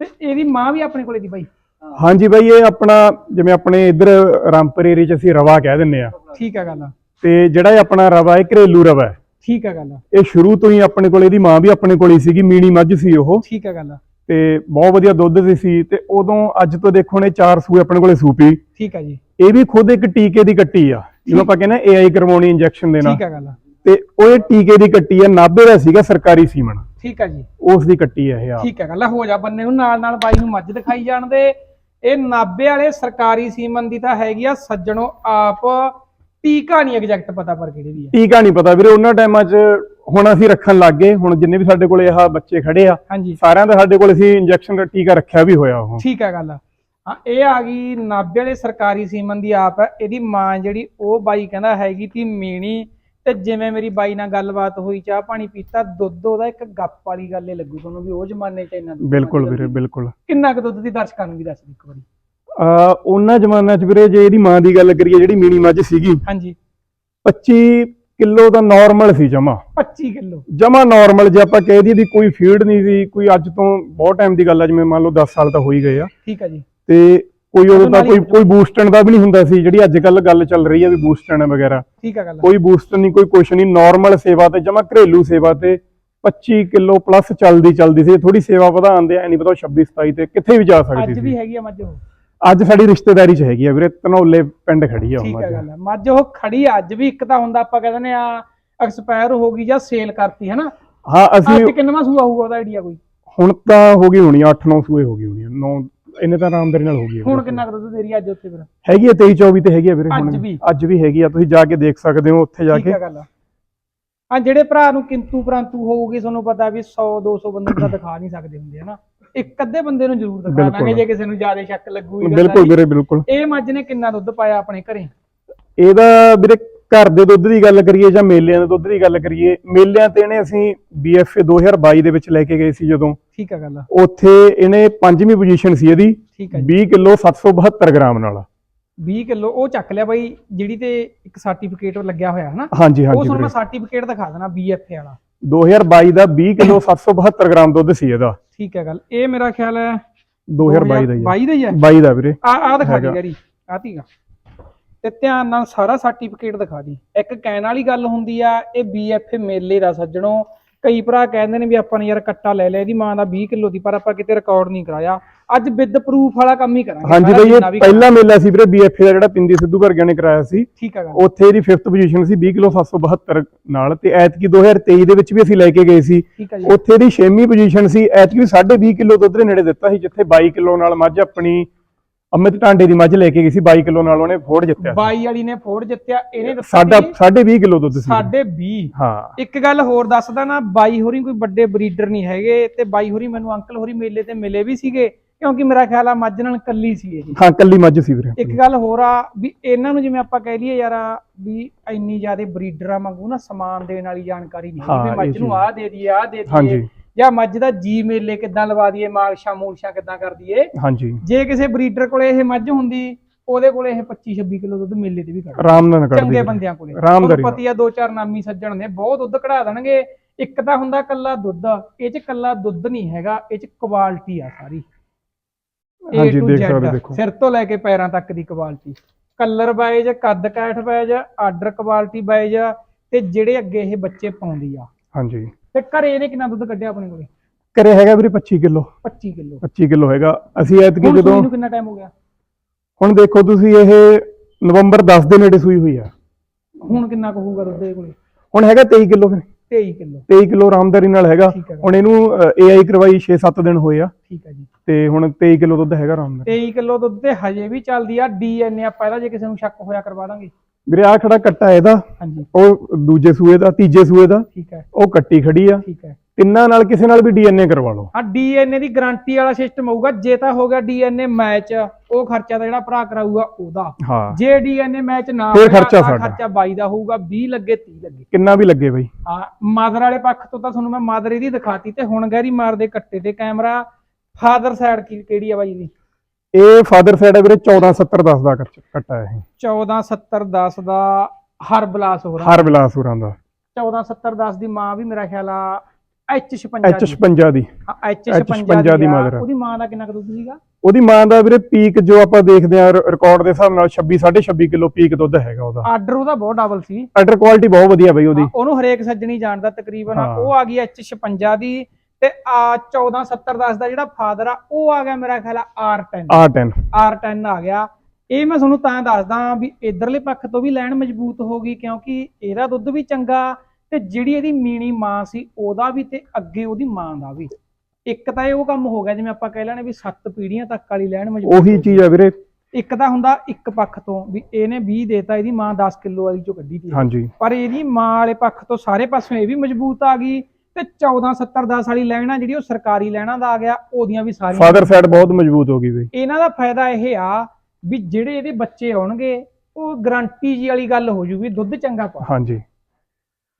ਤੇ ਇਹਦੀ ਮਾਂ ਵੀ ਆਪਣੇ ਕੋਲੇ ਦੀ ਬਾਈ। ਹਾਂਜੀ ਬਾਈ ਇਹ ਆਪਣਾ ਜਿਵੇਂ ਆਪਣੇ ਇੱਧਰ ਰਾਮਪੁਰ ਏਰੀਆ 'ਚ ਅਸੀਂ ਰਵਾ ਕਹਿ ਦਿੰਨੇ ਆ। ਠੀਕ ਹੈ ਗੱਲ। ਤੇ ਜਿਹੜਾ ਇਹ ਆਪਣਾ ਰਵਾ ਹੈ ਘਰੇਲੂ ਰਵਾ ਹੈ। ਠੀਕ ਹੈ ਗੱਲ। ਇਹ ਸ਼ੁਰੂ ਤੋਂ ਹੀ ਆਪਣੇ ਕੋਲ ਇਹਦੀ ਮਾਂ ਵੀ ਆਪਣੇ ਕੋਲ ਹੀ ਸੀਗੀ ਮੀਣੀ ਮੱਝ ਸੀ ਉਹ। ਠੀਕ ਹੈ ਗੱਲ। ਤੇ ਬਹੁਤ ਵਧੀਆ ਦੁੱਧ ਦੀ ਸੀ ਤੇ ਉਦੋਂ ਅੱਜ ਤੋਂ ਦੇਖੋ ਨੇ ਚਾਰ ਸੂਏ ਆਪਣੇ ਕੋਲੇ ਸੂਪੀ। ਠੀਕ ਹੈ ਜੀ। ਇਹ ਵੀ ਖੁਦ ਇੱਕ ਟੀਕੇ ਦੀ ਕੱਟੀ ਆ ਜਿਹਨੂੰ ਆਪਾਂ ਕਹਿੰਦੇ ਆ ਏਆਈ ਕਰਵਾਉਣੀ ਇੰਜੈਕਸ਼ਨ ਦੇਣਾ ਠੀਕ ਹੈ ਗੱਲ। ਤੇ ਉਹ ਇਹ ਟੀਕੇ ਦੀ ਕੱਟੀ ਆ ਨਾਭੇ ਦਾ ਸੀਗਾ ਸਰਕਾਰੀ ਸੀਮਨ ਠੀਕ ਹੈ ਜੀ। ਉਸ ਦੀ ਕੱਟੀ ਆ ਇਹ ਆ ਠੀਕ ਹੈ ਗੱਲ। ਹੋ ਜਾ ਬੰਨੇ ਨੂੰ ਨਾਲ ਨਾਲ ਬਾਈ ਨੂੰ ਮੱਝ ਦਿਖਾਈ ਜਾਣ ਦੇ। ਇਹ ਨਾਬੇ ਵਾਲੇ ਸਰਕਾਰੀ ਸੀਮਨ ਦੀ ਤਾਂ ਹੈਗੀ ਆ ਸੱਜਣੋ ਆਪ ਟੀਕਾ ਨਹੀਂ ਐਗਜ਼ੈਕਟ ਪਤਾ ਪਰ ਕਿਹੜੀ ਦੀ ਹੈ ਟੀਕਾ ਨਹੀਂ ਪਤਾ ਵੀਰੇ ਉਹਨਾਂ ਟਾਈਮਾਂ 'ਚ ਹੁਣ ਅਸੀਂ ਰੱਖਣ ਲੱਗ ਗਏ। ਹੁਣ ਜਿੰਨੇ ਵੀ ਸਾਡੇ ਕੋਲੇ ਆਹ ਬੱਚੇ ਖੜੇ ਆ ਹਾਂਜੀ। ਸਾਰਿਆਂ ਦਾ ਸਾਡੇ ਕੋਲ ਅਸੀਂ ਇੰਜੈਕਸ਼ਨ ਦਾ ਟੀਕਾ ਰੱਖਿਆ ਵੀ ਹੋਇਆ ਉਹ। ਠੀਕ ਹੈ ਗੱਲ ਹਾਂ ਇਹ ਆ ਗਈ ਨਾਬੇ ਵਾਲੇ ਸਰਕਾਰੀ ਸੀਮਨ ਦੀ ਆਪ ਹੈ ਇਹਦੀ ਮਾਂ ਜਿਹੜੀ ਉਹ ਬਾਈ ਕਹਿੰਦਾ ਹੈਗੀ ਤੀ ਮੀਣੀ ਤੇ ਜਿਵੇਂ ਮੇਰੀ ਬਾਈ ਨਾਲ ਗੱਲਬਾਤ ਹੋਈ ਚਾਹ ਪਾਣੀ ਪੀਤਾ ਦੁੱਧ ਉਹਦਾ ਇੱਕ ਗੱਪ ਵਾਲੀ ਗੱਲ ਹੀ ਲੱਗੂ ਤੁਹਾਨੂੰ ਵੀ ਉਹ ਜ਼ਮਾਨੇ 'ਚ ਇੰਨਾ ਦੁੱਧ ਬਿਲਕੁਲ ਵੀਰੇ। ਬਿਲਕੁਲ। ਕਿੰਨਾ ਕੁ ਦੁੱਧ ਦੀ ਦਰਸ਼ਕਾਂ ਨੂੰ ਵੀ ਦੱਸ ਦੇ ਇੱਕ ਵਾਰੀ। ਆ ਉਹਨਾਂ ਜ਼ਮਾਨਿਆਂ 'ਚ ਵੀਰੇ ਜੇ ਇਹਦੀ ਮਾਂ ਦੀ ਗੱਲ ਕਰੀਏ ਜਿਹੜੀ ਮੀਣੀ ਮੱਝ ਸੀਗੀ ਹਾਂਜੀ। 25 ਕਿਲੋ ਦਾ ਨਾਰਮਲ ਸੀ ਜਮਾ। 25 ਕਿਲੋ। ਜਮਾ ਨਾਰਮਲ ਜੇ ਆਪਾਂ ਕਹਿ ਦਈਏ ਵੀ ਕੋਈ ਫੀਡ ਨਹੀਂ ਸੀ ਕੋਈ ਅੱਜ ਤੋਂ ਬਹੁਤ ਟਾਈਮ ਦੀ ਗੱਲ ਆ ਜਿਵੇਂ ਮੰਨ ਲਓ 10 ਸਾਲ ਤਾਂ ਹੋ ਹੀ ਗਏ ਆ। ਠੀਕ ਹੈ ਜੀ। ਤੇ ਕੋਈ ਉਦੋਂ ਤਾਂ ਕੋਈ ਕੋਈ ਬੂਸਟਨ ਦਾ ਵੀ ਨਹੀਂ ਹੁੰਦਾ ਸੀ ਜਿਹੜੀ ਅੱਜ ਕੱਲ ਗੱਲ ਚੱਲ ਰਹੀ ਆ ਵੀ ਬੂਸਟਨ ਵਗੈਰਾ। ਠੀਕ ਹੈ ਗੱਲ ਕੋਈ ਬੂਸਟਰ ਨਹੀਂ ਕੋਈ ਕੁਛ ਨਹੀਂ ਨਾਰਮਲ ਸੇਵਾ ਤੇ ਜਮਾ ਘਰੇਲੂ ਸੇਵਾ ਤੇ 25 ਕਿਲੋ ਪਲੱਸ ਚੱਲਦੀ ਚੱਲਦੀ ਸੀ। ਥੋੜੀ ਸੇਵਾ ਵਧਾਉਂਦੇ ਆ ਨਹੀਂ ਪਤਾ ਉਹ 26 27 ਤੇ ਕਿੱਥੇ ਵੀ ਜਾ ਸਕਦੀ ਅੱਜ ਵੀ ਸੀ ਹੈਗੀ ਆ ਮੱਝ ਉਹ। ਅੱਜ ਸਾਡੀ ਰਿਸ਼ਤੇਦਾਰੀ 'ਚ ਹੈਗੀ ਆ ਵੀਰੇ ਧਨੌਲੇ ਪਿੰਡ ਖੜੀ ਆ ਉਹ ਠੀਕ ਹੈ ਮੱਝ। ਗੱਲ ਹੈ ਮੱਝ ਉਹ ਖੜੀ ਆ ਅੱਜ ਵੀ ਇੱਕ ਤਾਂ ਹੁੰਦਾ ਆਪਾਂ ਕਹਿੰਦੇ ਨੇ ਆ ਐਕਸਪਾਇਰ ਹੋ ਗਈ ਜਾਂ ਸੇਲ ਕਰਤੀ ਹੈ ਨਾ ਹਾਂ ਅੱਜ ਅਸੀਂ ਕਿੰਨਵਾਂ ਸੂਆ ਹੋਊਗਾ ਉਹਦਾ ਆਈਡੀਆ ਕੋਈ? ਹੁਣ ਤਾਂ ਹੋ ਗਈ ਹੋਣੀ 8-9 ਸੂਏ ਹੋ ਗਈ ਹੋਣੀ 9 ਇੰਨੇ ਤਾਂ ਆਰਾਮਦਾਰੀ ਨਾਲ ਹੋ ਗਈ ਆ। ਹੁਣ ਵੀਰੇ। ਕਿੰਨਾ ਕੁ ਦੁੱਧ ਦੇ ਰਹੀ ਆ ਅੱਜ ਉੱਥੇ ਫਿਰ? ਹੈਗੀ ਆ 23 24 ਤੇ ਹੈਗੀ ਆ ਵੀਰੇ ਅੱਜ ਵੀ? ਅੱਜ ਵੀ ਹੈਗੀ ਆ ਤੁਸੀਂ ਜਾ ਕੇ ਦੇਖ ਸਕਦੇ ਹੋ ਉੱਥੇ ਜਾ ਠੀਕ ਕੇ। ਹੈ ਗੱਲ ਆ। ਜਿਹੜੇ ਭਰਾ ਨੂੰ ਕਿੰਤੂ ਪਰੰਤੂ ਹੋਊਗੀ ਤੁਹਾਨੂੰ ਪਤਾ ਵੀ 100 200 ਬੰਦੇ ਨੂੰ ਤਾਂ ਦਿਖਾ ਨਹੀਂ ਸਕਦੇ ਹੁੰਦੇ ਹਨਾ? ਇੱਕ ਅੱਧੇ ਬੰਦੇ ਨੂੰ ਜ਼ਰੂਰ ਦਿਖਾ। ਦਾਂਗੇ ਜੇ ਕਿਸੇ ਨੂੰ ਜ਼ਿਆਦਾ ਸ਼ੱਕ ਲੱਗੂ ਬਿਲਕੁਲ ਵੀਰੇ ਬਿਲਕੁਲ। ਇਹ ਮੱਝ ਨੇ ਕਿੰਨਾ ਦੁੱਧ ਪਾਇਆ ਆਪਣੇ ਘਰੇ? ਇਹਦਾ ਵੀਰੇ ਘਰ ਦੇ ਦੁੱਧ ਦੀ ਗੱਲ ਕਰੀਏ ਜਾਂ ਮੇਲਿਆਂ ਦੇ ਦੁੱਧ ਦੀ ਗੱਲ ਕਰੀਏ ਮੇਲਿਆਂ ਤੇ ਇਹਨੇ ਅਸੀਂ BFA 2022 ਦੇ ਵਿੱਚ ਲੈ ਕੇ ਗਏ ਸੀ ਜਦੋਂ। ਠੀਕ ਹੈ ਗੱਲ ਉੱਥੇ ਇਹਨੇ ਪੰਜਵੀਂ ਪੋਜੀਸ਼ਨ ਸੀ ਇਹਦੀ ਠੀਕ ਹੈ 20 ਕਿਲੋ 772 ਗ੍ਰਾਮ ਨਾਲ। 20 ਕਿਲੋ ਉਹ ਚੱਕ ਲਿਆ ਬਾਈ ਜਿਹੜੀ ਤੇ ਇੱਕ ਸਰਟੀਫਿਕੇਟ ਲੱਗਿਆ ਹੋਇਆ ਹੈ ਨਾ ਹਾਂਜੀ ਉਹ ਤੁਹਾਨੂੰ ਮੈਂ ਸਰਟੀਫਿਕੇਟ ਦਿਖਾ ਦੇਣਾ BFA ਵਾਲਾ। 2022 ਦਾ 20 ਕਿਲੋ 772 ਗ੍ਰਾਮ ਦੁੱਧ ਸੀ ਇਹਦਾ। ਠੀਕ ਹੈ ਗੱਲ। ਇਹ ਮੇਰਾ ਖਿਆਲ ਹੈ 2022 ਦਾ ਹੀ ਹੈ। 22 ਦਾ ਹੀ ਹੈ? 22 ਦਾ ਵੀਰੇ। ਆ ਆ ਦਿਖਾ ਦੀ। ਗਰੀ ਆ ਤੀਗਾ ਤੇ ਧਿਆਨ ਨਾਲ ਸਾਰਾ ਸਰਟੀਫਿਕੇਟ ਦਿਖਾ ਦੀ। ਇੱਕ ਕਹਿਣ ਵਾਲੀ ਗੱਲ ਹੁੰਦੀ ਆ ਇਹ BFA ਮੇਲੇ ਦਾ ਸੱਜਣੋ। ਕਈ ਭਰਾ ਕਹਿੰਦੇ ਨੇ ਵੀ ਆਪਾਂ ਨੇ ਯਾਰ ਕੱਟਾ ਲੈ ਲਿਆ ਇਹਦੀ ਮਾਂ ਦਾ 20 ਕਿਲੋ ਦੀ ਪਰ ਆਪਾਂ ਕਿਤੇ ਰਿਕਾਰਡ ਨਹੀਂ ਕਰਾਇਆ। ਅੱਜ ਵਿਦ ਪ੍ਰੂਫ ਵਾਲਾ ਕੰਮ ਹੀ ਕਰਾਂਗੇ। ਹਾਂਜੀ ਸਾਰਾ ਬਈ ਇਹ ਪਹਿਲਾ ਮੇਲਾ ਸੀ ਵੀਰੇ BFA ਦਾ ਜਿਹੜਾ ਪਿੰਦੀ ਸਿੱਧੂ ਵਰਗਿਆਂ ਨੇ ਕਰਾਇਆ ਸੀ। ਠੀਕ ਉੱਥੇ ਇਹਦੀ 5th ਪੋਜੀਸ਼ਨ ਸੀ 20 ਕਿਲੋ 772 ਨਾਲ। ਤੇ ਐਤਕੀ 2023 ਦੇ ਵਿੱਚ ਵੀ ਅਸੀਂ ਲੈ ਕੇ ਗਏ ਸੀ। ਠੀਕ ਹੈ ਜੀ। ਉੱਥੇ ਦੀ 6ਵੀਂ ਪੋਜੀਸ਼ਨ ਸੀ ਐਤਕੀ ਵੀ 20.5 ਕਿਲੋ ਦੁੱਧ ਦੇ ਨੇੜੇ ਦਿੱਤਾ ਸੀ ਜਿੱਥੇ 22 ਕਿਲੋ ਨਾਲ ਮੱਝ ਆਪਣੀ ਅਮਿਤ ਟਾਂਡੇ ਦੀ ਮੱਝ ਲੈ ਕੇ ਗਈ ਸੀ। 22 ਕਿਲੋ ਨਾਲ ਉਹਨੇ ਫੋੜ ਜਿੱਤਿਆ ਸੀ। 22 ਵਾਲੀ ਨੇ ਫੋੜ ਜਿੱਤਿਆ ਇਹਨੇ ਦੱਸਿਆ ਸਾਡਾ ਵੀ 20.5 ਕਿਲੋ ਦੁੱਧ ਸੀ। ਸਾਡੇ 20 ਹਾਂ। ਇੱਕ ਗੱਲ ਹੋਰ ਦੱਸਦਾ ਨਾ ਬਾਈ ਹੋਰੀ ਕੋਈ ਵੱਡੇ ਬਰੀਡਰ ਨਹੀਂ ਹੈਗੇ ਤੇ ਬਾਈ ਹੋਰੀ ਮੈਨੂੰ ਅੰਕਲ ਹੋਰੀ ਮੇਲੇ ਤੇ ਮਿਲੇ ਵੀ ਸੀਗੇ। ਕਿਉਂਕਿ ਮੇਰਾ ਖਿਆਲ ਆ ਮੱਝ ਨਾਲ ਕੱਲੀ ਸੀ ਇਹ ਹਾਂ ਕੱਲੀ ਮੱਝ ਸੀ ਵੀਰੇ। ਇੱਕ ਗੱਲ ਹੋਰ ਆ ਵੀ ਇਹਨਾਂ ਨੂੰ ਜਿਵੇਂ ਆਪਾਂ ਕਹਿ ਲਈਏ ਯਾਰ ਵੀ ਇੰਨੀ ਜ਼ਿਆਦਾ ਬਰੀਡਰਾਂ ਵਾਂਗੂ ਨਾ ਸਮਾਨ ਦੇਣ ਵਾਲੀ ਜਾਣਕਾਰੀ ਨਹੀਂ ਵੀ ਮੱਝ ਨੂੰ। ਆਹ ਦੇ ਦਈਏ ਆਹ ਦੇ ਦਈਏ। ਜਾਂ ਮੱਝ ਦਾ ਜੀ ਮੇਲੇ ਕਿੱਦਾਂ ਲਵਾ ਦਈਏ ਮਾਲਸ਼ਾਂ ਮੂਲਸ਼ਾਂ ਕਿੱਦਾਂ ਕਰ ਦਈਏ। ਹਾਂਜੀ। ਜੇ ਕਿਸੇ ਬਰੀਡਰ ਕੋਲੇ ਇਹ ਮੱਝ ਹੁੰਦੀ ਉਹਦੇ ਕੋਲੇ ਇਹ 25 26 ਕਿਲੋ ਦੁੱਧ ਮੇਲੇ ਤੇ ਵੀ ਕੱਢ ਆਰਾਮ ਨਾਲ ਕੱਢ ਚੰਗੇ ਬੰਦਿਆਂ ਕੋਲੇ। ਆਰਾਮਦਾਰੀ ਪਤੀ ਆ ਦੋ ਚਾਰ ਨਾਮੀ ਸੱਜਣ ਨੇ ਬਹੁਤ ਦੁੱਧ ਕਢਾ ਦੇਣਗੇ। ਇੱਕ ਤਾਂ ਹੁੰਦਾ ਕੱਲਾ ਦੁੱਧ ਇਹ ਚ ਕੱਲਾ ਦੁੱਧ ਨਹੀਂ ਹੈਗਾ ਇਹ ਚ ਕੁਆਲਿਟੀ ਆ ਸਾਰੀ। A ਹਾਂਜੀ, to ਦੇਖ Z, ਸਕਦੇ ਦੇਖੋ। ਸਿਰ ਤੋਂ ਲੈ ਕੇ ਪੈਰਾਂ ਤੱਕ ਦੀ ਕੁਆਲਿਟੀ ਕਲਰ ਵਾਈਜ਼ ਕੱਦ ਕੈਠ ਵਾਈਜ਼ ਆਰਡਰ ਕੁਆਲਿਟੀ ਵਾਈਜ਼ ਤੇ ਜਿਹੜੇ ਅੱਗੇ ਇਹ ਬੱਚੇ ਪਾਉਂਦੀ ਆ। ਹਾਂਜੀ। ਤੇ ਘਰੇ ਇਹਨੇ ਕਿੰਨਾ ਦੁੱਧ ਕੱਢਿਆ ਆਪਣੇ ਕੋਲੇ? ਘਰੇ ਹੈਗਾ ਵੀਰੇ 25 ਕਿਲੋ। 25 ਕਿਲੋ। 25 ਕਿਲੋ ਹੈਗਾ। ਅਸੀਂ ਐਤਕੀ ਹੁਣ ਜਦੋਂ ਸੂਈ ਨੂੰ ਕਿੰਨਾ ਟਾਈਮ ਹੋ ਗਿਆ? ਹੁਣ ਦੇਖੋ ਤੁਸੀਂ ਇਹ ਨਵੰਬਰ 10 ਦੇ ਨੇੜੇ ਸੂਈ ਹੋਈ ਆ। ਹੁਣ ਕਿੰਨਾ ਕੁ ਹੋਊਗਾ ਦੁੱਧ ਦੇ ਕੋਲੇ? ਹੁਣ ਹੈਗਾ 23 ਕਿਲੋ ਫਿਰ। 23 ਕਿਲੋ। 23 ਕਿਲੋ ਆਰਾਮਦਾਰੀ ਨਾਲ ਹੈਗਾ। ਠੀਕ ਹੈ। ਹੁਣ ਇਹਨੂੰ ਏਆਈ ਕਰਵਾਈ 6-7 ਦਿਨ ਹੋਏ ਆ। ਠੀਕ ਹੈ ਜੀ। ਤੇ ਹੁਣ 23 ਕਿਲੋ ਦੁੱਧ ਹੈਗਾ ਆਰਾਮਦਾਰੀ। 23 ਕਿਲੋ ਦੁੱਧ ਤੇ ਹਜੇ ਵੀ ਚੱਲਦੀ ਆ। ਡੀਐਨਏ ਆਪਾਂ ਇਹਦਾ ਜੇ ਕਿਸੇ ਨੂੰ ਸ਼ੱਕ ਹੋਇਆ ਕਰਵਾ ਦਾਂਗੇ। ਵੀਰੇ ਆ ਖੜਾ ਕੱਟਾ ਇਹਦਾ ਹਾਂਜੀ। ਉਹ ਦੂਜੇ ਸੂਏ ਦਾ ਤੀਜੇ ਸੂਏ ਦਾ ਠੀਕ ਹੈ। ਉਹ ਕੱਟੀ ਖੜੀ ਆ। ਠੀਕ ਹੈ। ਤਿੰਨਾਂ ਨਾਲ ਕਿਸੇ ਨਾਲ ਵੀ ਡੀਐਨਏ ਕਰਵਾ ਲਓ। ਆ ਡੀਐਨਏ ਦੀ ਗਾਰੰਟੀ ਵਾਲਾ ਸਿਸਟਮ ਹੋਊਗਾ ਜੇ ਤਾਂ ਹੋ ਗਿਆ ਡੀਐਨਏ ਮੈਚ ਉਹ ਖਰਚਾ ਤਾਂ ਜਿਹੜਾ ਭਰਾ ਕਰਾਊਗਾ ਉਹਦਾ। ਹਾਂ। ਜੇ ਡੀਐਨਏ ਮੈਚ ਨਾ ਹੋਇਆ ਖਰਚਾ ਸਾਡਾ। ਖਰਚਾ 22 ਦਾ ਹੋਊਗਾ 20 ਲੱਗੇ 30 ਲੱਗੇ। ਕਿੰਨਾ ਵੀ ਲੱਗੇ ਬਈ। ਆ ਮਾਦਰ ਵਾਲੇ ਪੱਖ ਤੋਂ ਤਾਂ ਤੁਹਾਨੂੰ ਮੈਂ ਮਾਦਰ ਇਹਦੀ ਦਿਖਾਤੀ ਤੇ ਹੁਣ ਗਹਿਰੀ ਮਾਰਦੇ ਕੱਟੇ ਤੇ ਕੈਮਰਾ ਫਾਦਰ ਸਾਈਡ ਕਿਹੜੀ ਆ ਬਾਈ ਦੀ ਇਹ ਫਾਦਰ ਸਾਈਡ ਹੈ ਵੀਰੇ 1470 ਦਾ ਖਰਚ- ਕੱਟਾ ਹੈ 14 70 10 ਦਾ ਹਰ ਬਲਾਸ ਹੋ ਰਿਹਾ ਹਰ ਬਿਲਾਸਪੁਰਾਂ ਦਾ। 14 70 10 ਦੀ ਮਾਂ ਵੀ ਮੇਰਾ ਖਿਆਲ ਆ H56 H56 ਦੀ। H56 H56 ਦੀ। ਦੀ ਆ। ਉਹਦੀ ਮਾਂ ਦਾ ਕਿੰਨਾ ਕੁ ਦੁੱਧ ਸੀਗਾ? ਉਹਦੀ ਮਾਂ ਦਾ ਵੀਰੇ ਪੀਕ ਜੋ ਆਪਾਂ ਦੇਖਦੇ ਆ ਰਿਕਾਰਡ ਦੇ ਹਿਸਾਬ ਨਾਲ 26 26.5 ਕਿਲੋ ਪੀਕ ਦੁੱਧ ਹੈਗਾ ਉਹਦਾ। ਆਰਡਰ ਉਹਦਾ ਬਹੁਤ ਡਬਲ ਸੀ। ਆਰਡਰ ਕੁਆਲਿਟੀ ਬਹੁਤ ਵਧੀਆ ਬਈ ਉਹਦੀ। ਹਾਂ, ਉਹਨੂੰ ਹਰੇਕ ਸੱਜਣੀ ਜਾਣਦਾ ਤਕਰੀਬਨ। ਹਾਂ। ਉਹ ਆ ਗਈ H56 ਦੀ। ਤੇ ਆ 147010 ਦਾ ਜਿਹੜਾ ਫਾਦਰ ਆ ਉਹ ਆ ਗਿਆ ਮੇਰਾ ਖਿਆਲ ਆ R10 R10 R10 ਆ ਗਿਆ। ਇਹ ਮੈਂ ਤੁਹਾਨੂੰ ਤਾਂ ਦੱਸਦਾ ਵੀ ਇਧਰਲੇ ਪੱਖ ਤੋਂ ਵੀ ਲੈਣ ਮਜ਼ਬੂਤ ਹੋ ਗਈ ਕਿਉਂਕਿ ਇਹਦਾ ਦੁੱਧ ਵੀ ਚੰਗਾ ਤੇ ਜਿਹੜੀ ਇਹਦੀ ਮੀਣੀ ਮਾਂ ਸੀ ਉਹਦਾ ਵੀ ਤੇ ਅੱਗੇ ਉਹਦੀ ਮਾਂ ਦਾ ਵੀ। ਇੱਕ ਤਾਂ ਇਹ ਉਹ ਕੰਮ ਹੋ ਗਿਆ ਜਿਵੇਂ ਆਪਾਂ ਕਹਿ ਲੈਣੇ ਵੀ ਸੱਤ ਪੀੜ੍ਹੀਆਂ ਤੱਕ ਵਾਲੀ ਲੈਣ ਮਜ਼ਬੂਤ ਉਹੀ। ਚੀਜ਼ ਆ ਵੀਰੇ। ਇੱਕ ਤਾਂ ਹੁੰਦਾ ਇੱਕ ਪੱਖ ਤੋਂ ਵੀ ਇਹਨੇ 20 ਦੇਤਾ ਇਹਦੀ ਮਾਂ 10 ਕਿਲੋ ਵਾਲੀ ਚੋਂ ਕੱਢੀ ਤੀ। ਹਾਂਜੀ। ਪਰ ਇਹਦੀ ਮਾਂ ਵਾਲੇ ਪੱਖ ਤੋਂ ਸਾਰੇ ਪਾਸੋਂ ਇਹ ਵੀ ਮਜ਼ਬੂਤ ਆ ਗਈ ਤੇ 14 70 10 ਵਾਲੀ ਲੈਣਾ ਜਿਹੜੀ ਉਹ ਸਰਕਾਰੀ ਲੈਣਾ ਦਾ ਆ ਗਿਆ ਉਹਦੀਆਂ ਵੀ ਸਾਰੀਆਂ ਫਾਦਰ ਸਾਈਡ ਬਹੁਤ ਮਜ਼ਬੂਤ ਹੋ ਗਈ ਬਈ। ਇਹਨਾਂ ਦਾ ਫਾਇਦਾ ਇਹ ਆ ਵੀ ਜਿਹੜੇ ਇਹਦੇ ਬੱਚੇ ਆਉਣਗੇ ਉਹ ਗਰੰਟੀ ਜੀ ਵਾਲੀ ਗੱਲ ਹੋ ਜੂ ਵੀ ਦੁੱਧ ਚੰਗਾ ਪਾ ਹਾਂਜੀ।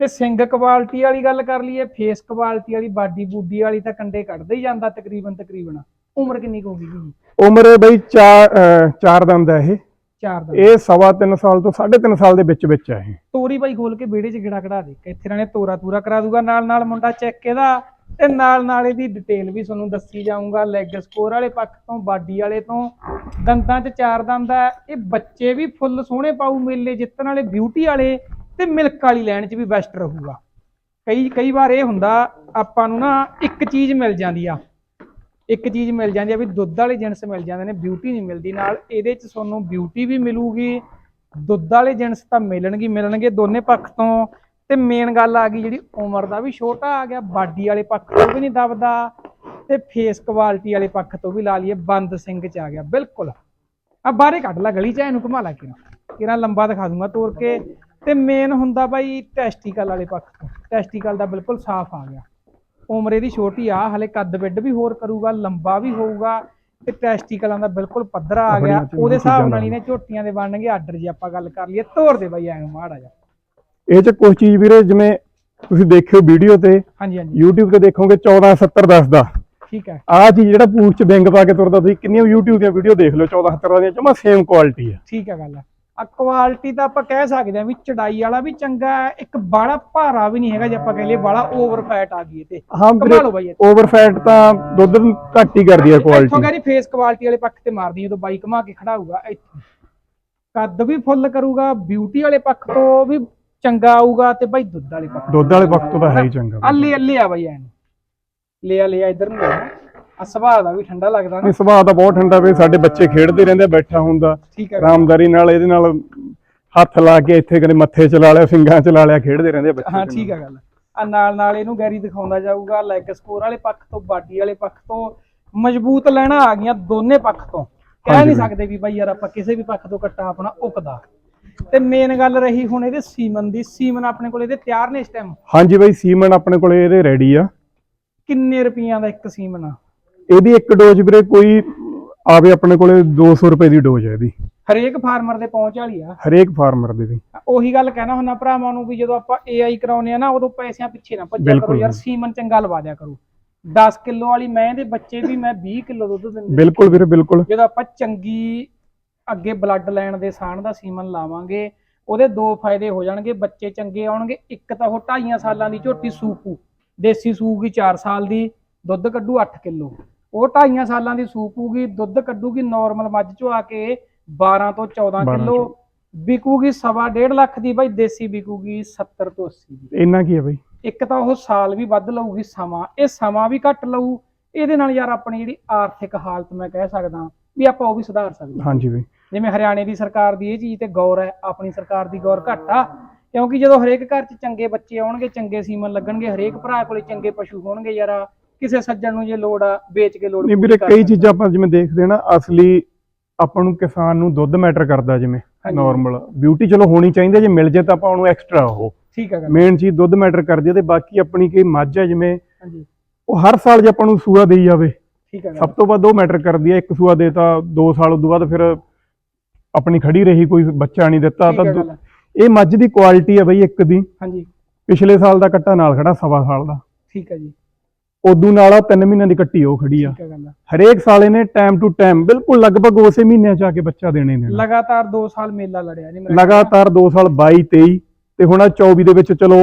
ਤੇ ਸਿੰਗ ਕੁਆਲਿਟੀ ਵਾਲੀ ਗੱਲ ਕਰ ਲਈਏ ਫੇਸ ਕੁਆਲਿਟੀ ਵਾਲੀ ਬਾਡੀ ਬੂਡੀ ਵਾਲੀ ਤਾਂ ਕੰਡੇ ਕੱਢਦਾ ਹੀ ਜਾਂਦਾ ਤਕਰੀਬਨ ਤਕਰੀਬਨ। ਉਮਰ ਕਿੰਨੀ ਕੁ ਹੋ ਗਈ ਜੀ ਉਮਰ ਬਈ 4 4 ਦੰਦ ਹੈ ਇਹ। ਚਾਰ ਦਾ। ਇਹ ਸਵਾ 3 ਸਾਲ ਤੋਂ 3.5 ਸਾਲ ਦੇ ਵਿੱਚ ਵਿੱਚ ਹੈ ਇਹ। ਤੋਰੀ ਬਾਈ ਖੋਲ ਕੇ ਵਿਹੜੇ 'ਚ ਗਿੜਾ ਕਢਾ ਦੇ। ਇੱਥੇ ਨਾਲੇ ਤੋਰਾ ਤੂਰਾ ਕਰਾ ਦੂਗਾ ਨਾਲ ਨਾਲ ਮੁੰਡਾ ਚੈੱਕ ਇਹਦਾ ਤੇ ਨਾਲ ਨਾਲ ਇਹਦੀ ਡਿਟੇਲ ਵੀ ਤੁਹਾਨੂੰ ਦੱਸੀ ਜਾਊਂਗਾ। ਲੈਗ ਸਕੋਰ ਵਾਲੇ ਪੱਖ ਤੋਂ ਬਾਡੀ ਵਾਲੇ ਤੋਂ ਦੰਦਾਂ 'ਚ ਚਾਰ ਦੰਦ ਆ। ਇਹ ਬੱਚੇ ਵੀ ਫੁੱਲ ਸੋਹਣੇ ਪਾਊ ਮੇਲੇ ਜਿੱਤਣ ਵਾਲੇ ਬਿਊਟੀ ਵਾਲੇ ਤੇ ਮਿਲਕ ਵਾਲੀ ਲੈਣ 'ਚ ਵੀ ਬੈਸਟ ਰਹੂਗਾ। ਕਈ ਕਈ ਵਾਰ ਇਹ ਹੁੰਦਾ ਆਪਾਂ ਨੂੰ ਨਾ ਇੱਕ ਚੀਜ਼ ਮਿਲ ਜਾਂਦੀ ਆ। ਇੱਕ ਚੀਜ਼ ਮਿਲ ਜਾਂਦੀ ਆ ਵੀ ਦੁੱਧ ਵਾਲੇ ਜਿਨਸ ਮਿਲ ਜਾਂਦੇ ਨੇ ਬਿਊਟੀ ਨਹੀਂ ਮਿਲਦੀ। ਨਾਲ ਇਹਦੇ 'ਚ ਤੁਹਾਨੂੰ ਬਿਊਟੀ ਵੀ ਮਿਲੂਗੀ, ਦੁੱਧ ਵਾਲੇ ਜਿਨਸ ਤਾਂ ਮਿਲਣਗੇ ਮਿਲਣਗੇ ਦੋਨੇ ਪੱਖ ਤੋਂ। ਤੇ ਮੇਨ ਗੱਲ ਆ ਗਈ ਜਿਹੜੀ ਉਮਰ ਦਾ ਵੀ ਛੋਟਾ ਆ ਗਿਆ, ਬਾਡੀ ਵਾਲੇ ਪੱਖ ਤੋਂ ਵੀ ਨਹੀਂ ਦਬਦਾ ਤੇ ਫੇਸ ਕੁਆਲਿਟੀ ਵਾਲੇ ਪੱਖ ਤੋਂ ਵੀ ਲਾ ਲਈਏ, ਬੰਦ ਸਿੰਘ ਚ ਆ ਗਿਆ, ਬਿਲਕੁਲ। ਆ ਬਾਹਰੇ ਕੱਢ ਲੈ, ਗਲੀ ਚ ਇਹਨੂੰ ਘੁਮਾ ਲੈ ਕਿਰਾ। ਕਿਰਾ ਲੰਬਾ ਦਿਖਾ ਦੂੰਗਾ ਤੋੜ ਕੇ। ਤੇ ਮੇਨ ਹੁੰਦਾ ਬਾਈ ਟੈਸਟੀਕਲ ਵਾਲੇ ਪੱਖ ਤੋਂ ਟੈਸਟੀਕਲ ਦਾ ਬਿਲਕੁਲ ਸਾਫ਼ ਆ ਗਿਆ। ਉਮਰ ਇਹਦੀ ਛੋਟੀ ਆ ਹਲੇ ਕੱਦ ਵਿੱਡ ਵੀ ਹੋਰ ਕਰੂਗਾ ਲੰਬਾ ਵੀ ਹੋਊਗਾ ਤੇ ਟੈਸਟੀਕਲਾਂ ਦਾ ਬਿਲਕੁਲ ਪੱਧਰਾ ਆ ਗਿਆ। ਉਹਦੇ ਹਿਸਾਬ ਨਾਲ। ਇਹਨੇ ਝੋਟੀਆਂ ਦੇ ਬਣਨਗੇ ਆਰਡਰ ਜੇ ਆਪਾਂ ਗੱਲ ਕਰ ਲਈਏ ਤੋੜ ਦੇ ਬਾਈ ਐਨੂੰ ਮਾੜਾ ਜਾ ਇਹ ਚ ਕੁਝ ਚੀਜ਼ ਵੀਰੇ ਜਿਵੇਂ ਤੁਸੀਂ ਦੇਖਿਓ ਵੀਡੀਓ ਤੇ ਹਾਂਜੀ ਹਾਂਜੀ। YouTube ਤੇ ਦੇਖੋਗੇ 14 70 10 ਦਾ। ਠੀਕ ਹੈ। ਆਹ ਚੀਜ਼ ਜਿਹੜਾ ਪੂਛ ਚ ਵਿੰਗ ਪਾ ਕੇ ਤੁਰਦਾ ਤੁਸੀਂ ਕਿੰਨੀਆਂ YouTube ਦੀਆਂ ਵੀਡੀਓ ਦੇਖ ਲਓ 14 70 ਦੀਆਂ ਜਮਾ ਸੇਮ ਕੁਆਲਿਟੀ ਆ। ਠੀਕ ਹੈ ਗੱਲ ਆ ਕੁਆਲਿਟੀ ਤਾਂ ਆਪਾਂ ਕਹਿ ਸਕਦੇ ਆ ਵੀ ਚੜਾਈ ਵਾਲਾ ਵੀ ਚੰਗਾ ਹੈ ਇੱਕ ਬਾੜਾ ਭਾਰਾ ਵੀ ਨਹੀਂ ਹੈਗਾ ਜੇ ਆਪਾਂ ਕਹਿ ਲਈਏ ਬਾੜਾ ਓਵਰ ਫੈਟ ਆ ਗਈ ਇਹ ਤੇ ਹਾਂ ਕਮਾ ਵੀਰੇ ਲਓ ਬਾਈ ਇੱਥੇ। ਓਵਰ ਫੈਟ ਤਾਂ ਦੁੱਧ ਨੂੰ ਘੱਟ ਹੀ ਕਰਦੀ ਆ ਇੱਥੋਂ ਕੁਆਲਿਟੀ ਕਹਿੰਦੀ ਫੇਸ ਕੁਆਲਿਟੀ ਵਾਲੇ ਪੱਖ ਤੇ ਮਾਰਦੀ ਜਦੋਂ ਬਾਈ ਘਮਾ ਕੇ ਖੜਾਊਗਾ ਇੱਥੋਂ। ਕੱਦ ਵੀ ਫੁੱਲ ਕਰੂਗਾ ਬਿਊਟੀ ਵਾਲੇ ਪੱਖ ਤੋਂ ਵੀ ਚੰਗਾ ਆਊਗਾ ਤੇ ਬਾਈ ਦੁੱਧ ਵਾਲੇ ਪੱਖ ਦੁੱਧ ਵਾਲੇ ਵਕਤ ਤਾਂ ਹੈ ਹੀ ਚੰਗਾ। ਅੱਲੇ ਅੱਲੇ ਆ ਬਾਈ ਐਨ। ਲਿਆ ਲਿਆ ਇਧਰ ਨੂੰ ਆ ਸੁਭਾਅ ਦਾ ਵੀ ਠੰਡਾ ਲੱਗਦਾ ਨਾ। ਨਹੀਂ ਸੁਭਾਅ ਤਾਂ ਬਹੁਤ ਠੰਡਾ ਵੇ ਸਾਡੇ ਬੱਚੇ ਖੇਡਦੇ ਰਹਿੰਦੇ ਬੈਠਾ ਹੁੰਦਾ। ਠੀਕ ਹੈ। ਆਰਾਮਦਾਰੀ ਨਾਲ ਇਹਦੇ ਨਾਲ ਹੱਥ ਲਾ ਕੇ ਇੱਥੇ ਕਦੇ ਮੱਥੇ ਚਲਾ ਲਿਆ ਸਿੰਗਾਂ ਚਲਾ ਲਿਆ ਖੇਡਦੇ ਰਹਿੰਦੇ ਆ ਬੱਚੇ ਹਾਂ ਠੀਕ ਹੈ ਗੱਲ। ਆ ਨਾਲ ਨਾਲ ਇਹਨੂੰ ਗੈਰੀ ਦਿਖਾਉਂਦਾ ਜਾਊਗਾ ਲੈਗ ਸਕੋਰ ਵਾਲੇ ਪੱਖ ਤੋਂ ਬਾਡੀ ਵਾਲੇ ਪੱਖ ਤੋਂ ਮਜ਼ਬੂਤ ਲੈਣਾ ਆ ਗਈਆਂ ਦੋਨੇ ਪੱਖ ਤੋਂ। ਕਹਿ ਹਾਂਜੀ ਨਹੀਂ। ਸਕਦੇ ਵੀ ਬਾਈ ਯਾਰ ਆਪਾਂ ਕਿਸੇ ਵੀ ਪੱਖ ਤੋਂ ਕੱਟਾ ਆਪਣਾ ਉਕਦਾ। ਤੇ ਮੇਨ ਗੱਲ ਰਹੀ ਹੁਣ ਇਹਦੇ ਸੀਮਨ ਦੀ। ਸੀਮਨ ਆਪਣੇ ਕੋਲ ਇਹਦੇ ਤਿਆਰ ਨੇ ਇਸ ਟਾਈਮ ਹਾਂਜੀ ਬਈ ਸੀਮਨ ਆਪਣੇ ਕੋਲੇ ਇਹਦੇ ਰੈਡੀ ਆ। ਕਿੰਨੇ ਰੁਪਈਆਂ ਦਾ ਇੱਕ ਸੀਮਨ ਆ? ਇਹਦੀ ਇੱਕ ਡੋਜ਼ ਵੀਰੇ ਕੋਈ ਆਵੇ ਆਪਣੇ ਕੋਲੇ 200 ਰੁਪਏ ਦੀ ਡੋਜ਼ ਹੈ ਇਹਦੀ। ਹਰੇਕ ਫਾਰਮਰ ਦੇ ਪਹੁੰਚ ਵਾਲੀ ਆ। ਹਰੇਕ ਫਾਰਮਰ ਦੇ ਵੀ। ਉਹੀ ਗੱਲ ਕਹਿਣਾ ਹੁੰਦਾ ਭਰਾਵਾਂ ਨੂੰ ਵੀ ਜਦੋਂ ਆਪਾਂ AI ਕਰਾਉਨੇ ਆ ਨਾ ਉਦੋਂ ਪੈਸਿਆਂ ਪਿੱਛੇ ਨਾ ਭੱਜਿਆ ਕਰੋ ਬਿਲਕੁਲ ਯਾਰ। ਸੀਮਨ ਚੰਗਾ ਲਵਾ ਦਿਆ ਕਰੋ। 10 ਕਿਲੋ ਵਾਲੀ ਮੈਂ ਦੇ ਬੱਚੇ ਵੀ ਮੈਂ 20 ਕਿਲੋ ਦੁੱਧ ਦਿੰਦੇ ਬਿਲਕੁਲ ਵੀਰੇ ਬਿਲਕੁਲ। ਜਦੋਂ ਆਪਾਂ ਚੰਗੀ ਅੱਗੇ ਬਲੱਡ ਲੈਣ ਦੇ ਸਾਣ ਦਾ ਸੀਮਨ ਲਾਵਾਂਗੇ ਉਹਦੇ ਦੋ ਫਾਇਦੇ ਹੋ ਜਾਣਗੇ ਬੱਚੇ ਚੰਗੇ ਆਉਣਗੇ। ਇੱਕ ਤਾਂ ਉਹ ਢਾਈਆਂ ਸਾਲਾਂ ਦੀ ਝੋਟੀ ਸੂਪੂ ਦੇਸੀ ਸੂਗੀ 4 ਸਾਲ ਦੀ। ਦੁੱਧ ਕੱਢੂ 8 ਕਿਲੋ। ਉਹ ਢਾਈਆਂ ਸਾਲਾਂ ਦੀ ਸੂਪੂਗੀ ਦੁੱਧ ਕੱਢੂਗੀ ਨਾਰਮਲ ਮੱਝ ਚੋਂ ਆ ਕੇ 12 ਤੋਂ 14 12 ਕਿਲੋ। ਵਿਕੂਗੀ ਸਵਾ ਡੇਢ ਲੱਖ ਦੀ ਬਾਈ ਦੇਸੀ ਵਿਕੂਗੀ 70 ਤੋਂ 80 ਦੀ। ਇੰਨਾ ਕੀ ਹੈ ਬਈ? ਇੱਕ ਤਾਂ ਉਹ ਸਾਲ ਵੀ ਵੱਧ ਲਊਗੀ ਸਮਾਂ ਇਹ ਸਮਾਂ ਵੀ ਘੱਟ ਲਊ। ਇਹਦੇ ਨਾਲ ਯਾਰ ਆਪਣੀ ਜਿਹੜੀ ਆਰਥਿਕ ਹਾਲਤ ਮੈਂ ਕਹਿ ਸਕਦਾ ਵੀ ਆਪਾਂ ਉਹ ਵੀ ਸੁਧਾਰ ਸਕਦੇ ਹਾਂ। ਹਾਂਜੀ ਬਈ। ਜਿਵੇਂ ਹਰਿਆਣੇ ਦੀ ਸਰਕਾਰ ਦੀ ਇਹ ਚੀਜ਼ ਤੇ ਗੌਰ ਹੈ ਆਪਣੀ ਸਰਕਾਰ ਦੀ ਗੌਰ ਘੱਟ ਆ। ਕਿਉਂਕਿ ਜਦੋਂ ਹਰੇਕ ਘਰ 'ਚ ਚੰਗੇ ਬੱਚੇ ਆਉਣਗੇ ਚੰਗੇ ਸੀਮਨ ਲੱਗਣਗੇ ਹਰੇਕ ਭਰਾ ਕੋਲੇ ਚੰਗੇ ਪਸ਼ੂ ਹੋਣਗੇ ਯਾਰ। ਕਿਸੇ ਸੱਜਣ ਨੂੰ ਜੇ ਲੋੜ ਆ ਵੇਚ ਕੇ ਲੋੜ ਨਹੀਂ ਵੀਰੇ ਕਈ। ਚੀਜ਼ਾਂ ਆਪਾਂ ਜਿਵੇਂ ਦੇਖਦੇ ਨਾ ਅਸਲੀ ਆਪਾਂ ਨੂੰ ਕਿਸਾਨ ਨੂੰ ਦੁੱਧ ਮੈਟਰ ਕਰਦਾ ਜਿਵੇਂ। ਨਾਰਮਲ ਬਿਊਟੀ ਚਲੋ ਹੋਣੀ ਚਾਹੀਦੀ ਜੇ ਮਿਲ ਜੇ ਤਾਂ ਆਪਾਂ ਉਹਨੂੰ ਐਕਸਟਰਾ ਉਹ। ਠੀਕ ਹੈ ਮੇਨ ਚੀਜ਼ ਦੁੱਧ ਮੈਟਰ ਕਰਦੀ ਹੈ ਤੇ ਬਾਕੀ ਆਪਣੀ ਕਈ ਮੱਝ ਹੈ ਜਿਵੇਂ ਉਹ ਹਰ ਸਾਲ ਜੇ ਆਪਾਂ ਨੂੰ ਸੂਆ ਦੇਈ ਜਾਵੇ ਠੀਕ ਹੈ ਸਭ ਤੋਂ ਵੱਧ ਉਹ ਮੈਟਰ ਕਰਦੀ ਹੈ ਇੱਕ ਸੂਆ ਦੇਤਾ 2 ਸਾਲ ਉਦੋਂ ਬਾਅਦ ਫਿਰ ਆਪਣੀ ਖੜੀ ਰਹੀ ਕੋਈ ਬੱਚਾ ਨਹੀਂ ਦਿੱਤਾ ਤਾਂ ਦੁ- ਇਹ ਮੱਝ ਦੀ ਕੁਆਲਿਟੀ ਹੈ ਬਈ ਇੱਕ ਦੀ। ਹਾਂਜੀ। ਪਿਛਲੇ ਸਾਲ ਦਾ ਕੱਟਾ ਨਾਲ ਖੜਾ ਸਵਾ ਸਾਲ ਦਾ। ਠੀਕ ਹੈ ਜੀ। ਉਦੋਂ ਨਾਲ 3 ਮਹੀਨਿਆਂ ਦੀ ਕੱਟੀ ਉਹ ਖੜੀ ਆ। ਠੀਕ ਹੈ ਗੱਲ ਹਰੇਕ ਸਾਲ ਇਹਨੇ ਟਾਈਮ ਟੂ ਟਾਈਮ ਬਿਲਕੁਲ ਲਗਭਗ ਉਸੇ ਮਹੀਨਿਆਂ ਚ ਆ ਕੇ ਬੱਚਾ ਦੇਣੇ ਨੇ। ਲਗਾਤਾਰ 2 ਸਾਲ ਮੇਲਾ ਲੜਿਆ ਜੀ ਮੇਰਾ। ਲਗਾਤਾਰ 2 ਸਾਲ 22 23 ਤੇ ਹੁਣ ਆਹ 24 ਦੇ ਵਿੱਚ ਚਲੋ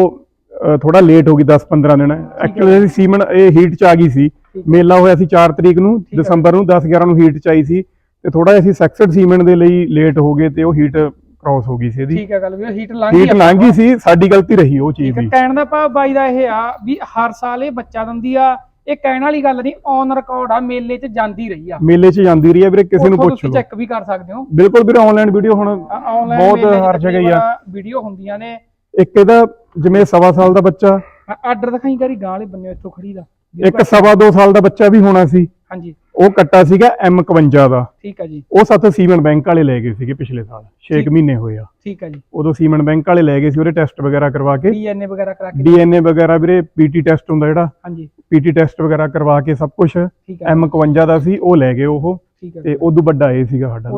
ਥੋੜਾ ਲੇਟ ਹੋ ਗਈ 10 15 ਦਿਨ। ਐਕਚੁਅਲੀ ਇਹਦੀ ਸੀਮਨ ਇਹ ਹੀਟ ਚ ਆ ਗਈ ਸੀ। ਮੇਲਾ ਹੋਇਆ ਸੀ 4 ਤਰੀਕ ਨੂੰ ਹੈ। ਦਸੰਬਰ ਨੂੰ 10 11 ਨੂੰ ਹੀਟ ਚ ਆਈ ਸੀ। ਤੇ ਥੋੜਾ ਜਿਹਾ ਅਸੀਂ ਸੈਕਸਡ ਸੀਮੈਂਟ ਦੇ ਲਈ ਲੇਟ ਹੋ ਗਏ ਤੇ ਉਹ ਹੀਟ ਕ੍ਰਾਸ ਹੋ ਗਈ ਸੀ ਇਹਦੀ। ਠੀਕ ਹੈ ਗੱਲ ਵੀ ਹੀਟ ਲੰਘ ਹੀਟ ਲੰਘ ਗਈ ਸੀ ਸਾਡੀ ਗਲਤੀ ਰਹੀ ਉਹ ਚੀਜ਼ ਦੀ। ਕਹਿਣ ਦਾ ਭਾਵ ਬਾਈ ਦਾ ਇਹ ਆ ਵੀ ਹਰ ਸਾਲ ਇਹ ਬੱਚਾ ਦਿੰਦੀ ਆ ਇਹ ਕਹਿਣ ਵਾਲੀ ਗੱਲ ਨਹੀਂ ਔਨ ਰਿਕਾਰਡ ਆ ਮੇਲੇ 'ਚ ਜਾਂਦੀ ਰਹੀ ਆ। ਮੇਲੇ 'ਚ ਜਾਂਦੀ ਰਹੀ ਹੈ ਵੀਰੇ ਕਿਸੇ ਨੂੰ ਪੁੱਛ ਤੁਸੀਂ ਚੈੱਕ ਵੀ ਕਰ ਸਕਦੇ ਹੋ। ਬਿਲਕੁਲ ਵੀਰੇ ਆਨਲਾਈਨ ਵੀਡੀਓ ਹੁਣ ਬਹੁਤ ਹਰ ਜਗ੍ਹਾ ਹੀ ਆ। ਵੀਡੀਓ ਹੁੰਦੀਆਂ ਨੇ। ਇੱਕ ਇਹਦਾ ਜਿਵੇਂ ਸਵਾ ਸਾਲ ਦਾ ਬੱਚਾ। ਆਰਡਰ ਦਿਖਾਈ ਕਰੀ ਗਾਂ ਵਾਲੇ ਬੰਨੇ ਇੱਥੋਂ ਖੜੀ ਦਾ। ਇੱਕ ਸਵਾ ਦੋ ਸਾਲ ਦਾ ਬੱਚਾ ਵੀ ਹੋਣਾ ਸੀ। ਹਾਂਜੀ। ਉਹ ਕੱਟਾ ਸੀਗਾ M51 ਦਾ। ਠੀਕ ਹੈ ਜੀ। ਉਹ ਸਾਥੋਂ ਸੀਮੈਂਟ ਬੈਂਕ ਵਾਲੇ ਲੈ ਗਏ ਸੀਗੇ ਪਿਛਲੇ ਸਾਲ 6 ਠੀਕ। ਮਹੀਨੇ ਹੋਏ ਆ। ਠੀਕ ਹੈ ਜੀ। ਉਦੋਂ ਸੀਮੈਂਟ ਬੈਂਕ ਵਾਲੇ ਲੈ ਗਏ ਸੀ ਉਹਦੇ ਟੈਸਟ ਵਗੈਰਾ ਕਰਵਾ ਕੇ। ਡੀਐਨਏ ਵਗੈਰਾ ਕਰਾ ਕੇ। ਡੀਐਨਏ ਵਗੈਰਾ ਵੀਰੇ ਪੀਟੀ ਟੈਸਟ ਹੁੰਦਾ ਜਿਹੜਾ। ਹਾਂਜੀ। ਪੀਟੀ ਟੈਸਟ ਵਗੈਰਾ ਕਰਵਾ ਕੇ ਸਭ ਕੁਝ ਠੀਕ ਹੈ M51 ਦਾ ਸੀ ਉਹ ਲੈ ਗਏ ਉਹ। ਠੀਕ ਹੈ ਤੇ ਉਦੋਂ ਵੱਡਾ ਇਹ ਸੀਗਾ ਸਾਡਾ।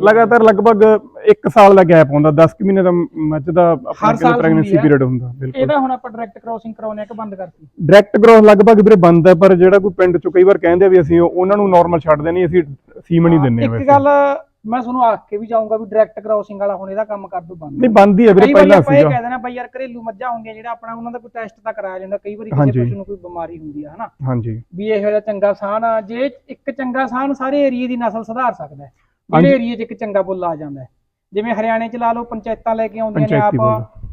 ਲਗਾਤਾਰ ਲਗਭਗ 1 ਸਾਲ ਦਾ ਗੈਪ ਹੁੰਦਾ 10 ਕੁ ਮਹੀਨੇ ਦਾ ਮੱਝ ਦਾ ਆਪਣਾ ਪ੍ਰੈਗਨੈਂਸੀ। ਪੀਰੀਅਡ ਹੁੰਦਾ ਬਿਲਕੁਲ। ਇਹਦਾ ਹੁਣ ਆਪਾਂ ਡਾਇਰੈਕਟ ਕ੍ਰਾਸਿੰਗ ਕਰਾਉਣੇ ਆ ਕਿ ਬੰਦ ਕਰਤੀ? ਡਾਇਰੈਕਟ ਗਰੋਥ ਲਗਭਗ ਵੀਰੇ ਬੰਦ ਹੈ ਪਰ ਜਿਹੜਾ ਕੋਈ ਪਿੰਡ ਚੋਂ ਕਈ ਵਾਰ ਕਹਿੰਦੇ ਆ ਵੀ ਅਸੀਂ ਉਹ- ਉਹਨਾਂ ਨੂੰ ਨਾਰਮਲ ਛੱਡਦੇ ਨਹੀਂ ਅਸੀਂ ਸੀਮਨ ਹੀ ਦਿੰਨੇ ਆ ਇੱਕ ਗੱਲ ਮੈਂ ਤੁਹਾਨੂੰ ਆਖ ਕੇ ਵੀ ਜਾਊਂਗਾ ਵੀ ਡਾਇਰੈਕਟ ਕ੍ਰਾਸਿੰਗ ਵਾਲਾ ਹੁਣ ਇਹਦਾ ਕੰਮ ਕਰ ਦੋ ਬੰਦ ਨਹੀਂ ਬੰਦ ਹੀ ਹੈ ਵੀਰੇ ਪਹਿਲਾਂ ਆਪਾਂ ਇਹ ਕਹਿ ਦੇਣਾ ਬਈ ਯਾਰ ਘਰੇਲੂ ਮੱਝਾਂ ਹੁੰਦੀਆਂ ਜਿਹੜਾ ਆਪਣਾ ਉਹਨਾਂ ਦਾ ਕੋਈ ਟੈਸਟ ਤਾਂ ਕਰਾਇਆ ਜਾਂਦਾ ਕਈ ਵਾਰੀ। ਕਿਸੇ ਪਸ਼ੂ ਨੂੰ ਕੋਈ ਬਿਮਾਰੀ ਹੁੰਦੀ ਆ ਹਨਾ ਹਾਂਜੀ ਵੀ ਇਹੋ ਜਿਹਾ ਚੰਗਾ ਸਾਨ ਆ ਜੇ ਇੱਕ ਚੰਗਾ ਸਾਨ ਸਾਰੇ ਏਰੀਏ ਦੀ ਨਸਲ ਸੁਧਾਰ ਸਕਦਾ ਹੈ। ਜਿਹੜੇ ਏਰੀਏ 'ਚ ਇੱਕ ਚੰਗਾ ਬੁੱਲ ਆ ਜਾਂਦਾ ਹੈ ਜਿਵੇਂ ਹਰਿਆਣੇ 'ਚ ਲਾ ਲਓ ਪੰਚਾਇਤਾਂ ਲੈ ਕੇ ਆਉਂਦੀਆਂ ਨੇ ਆਪ।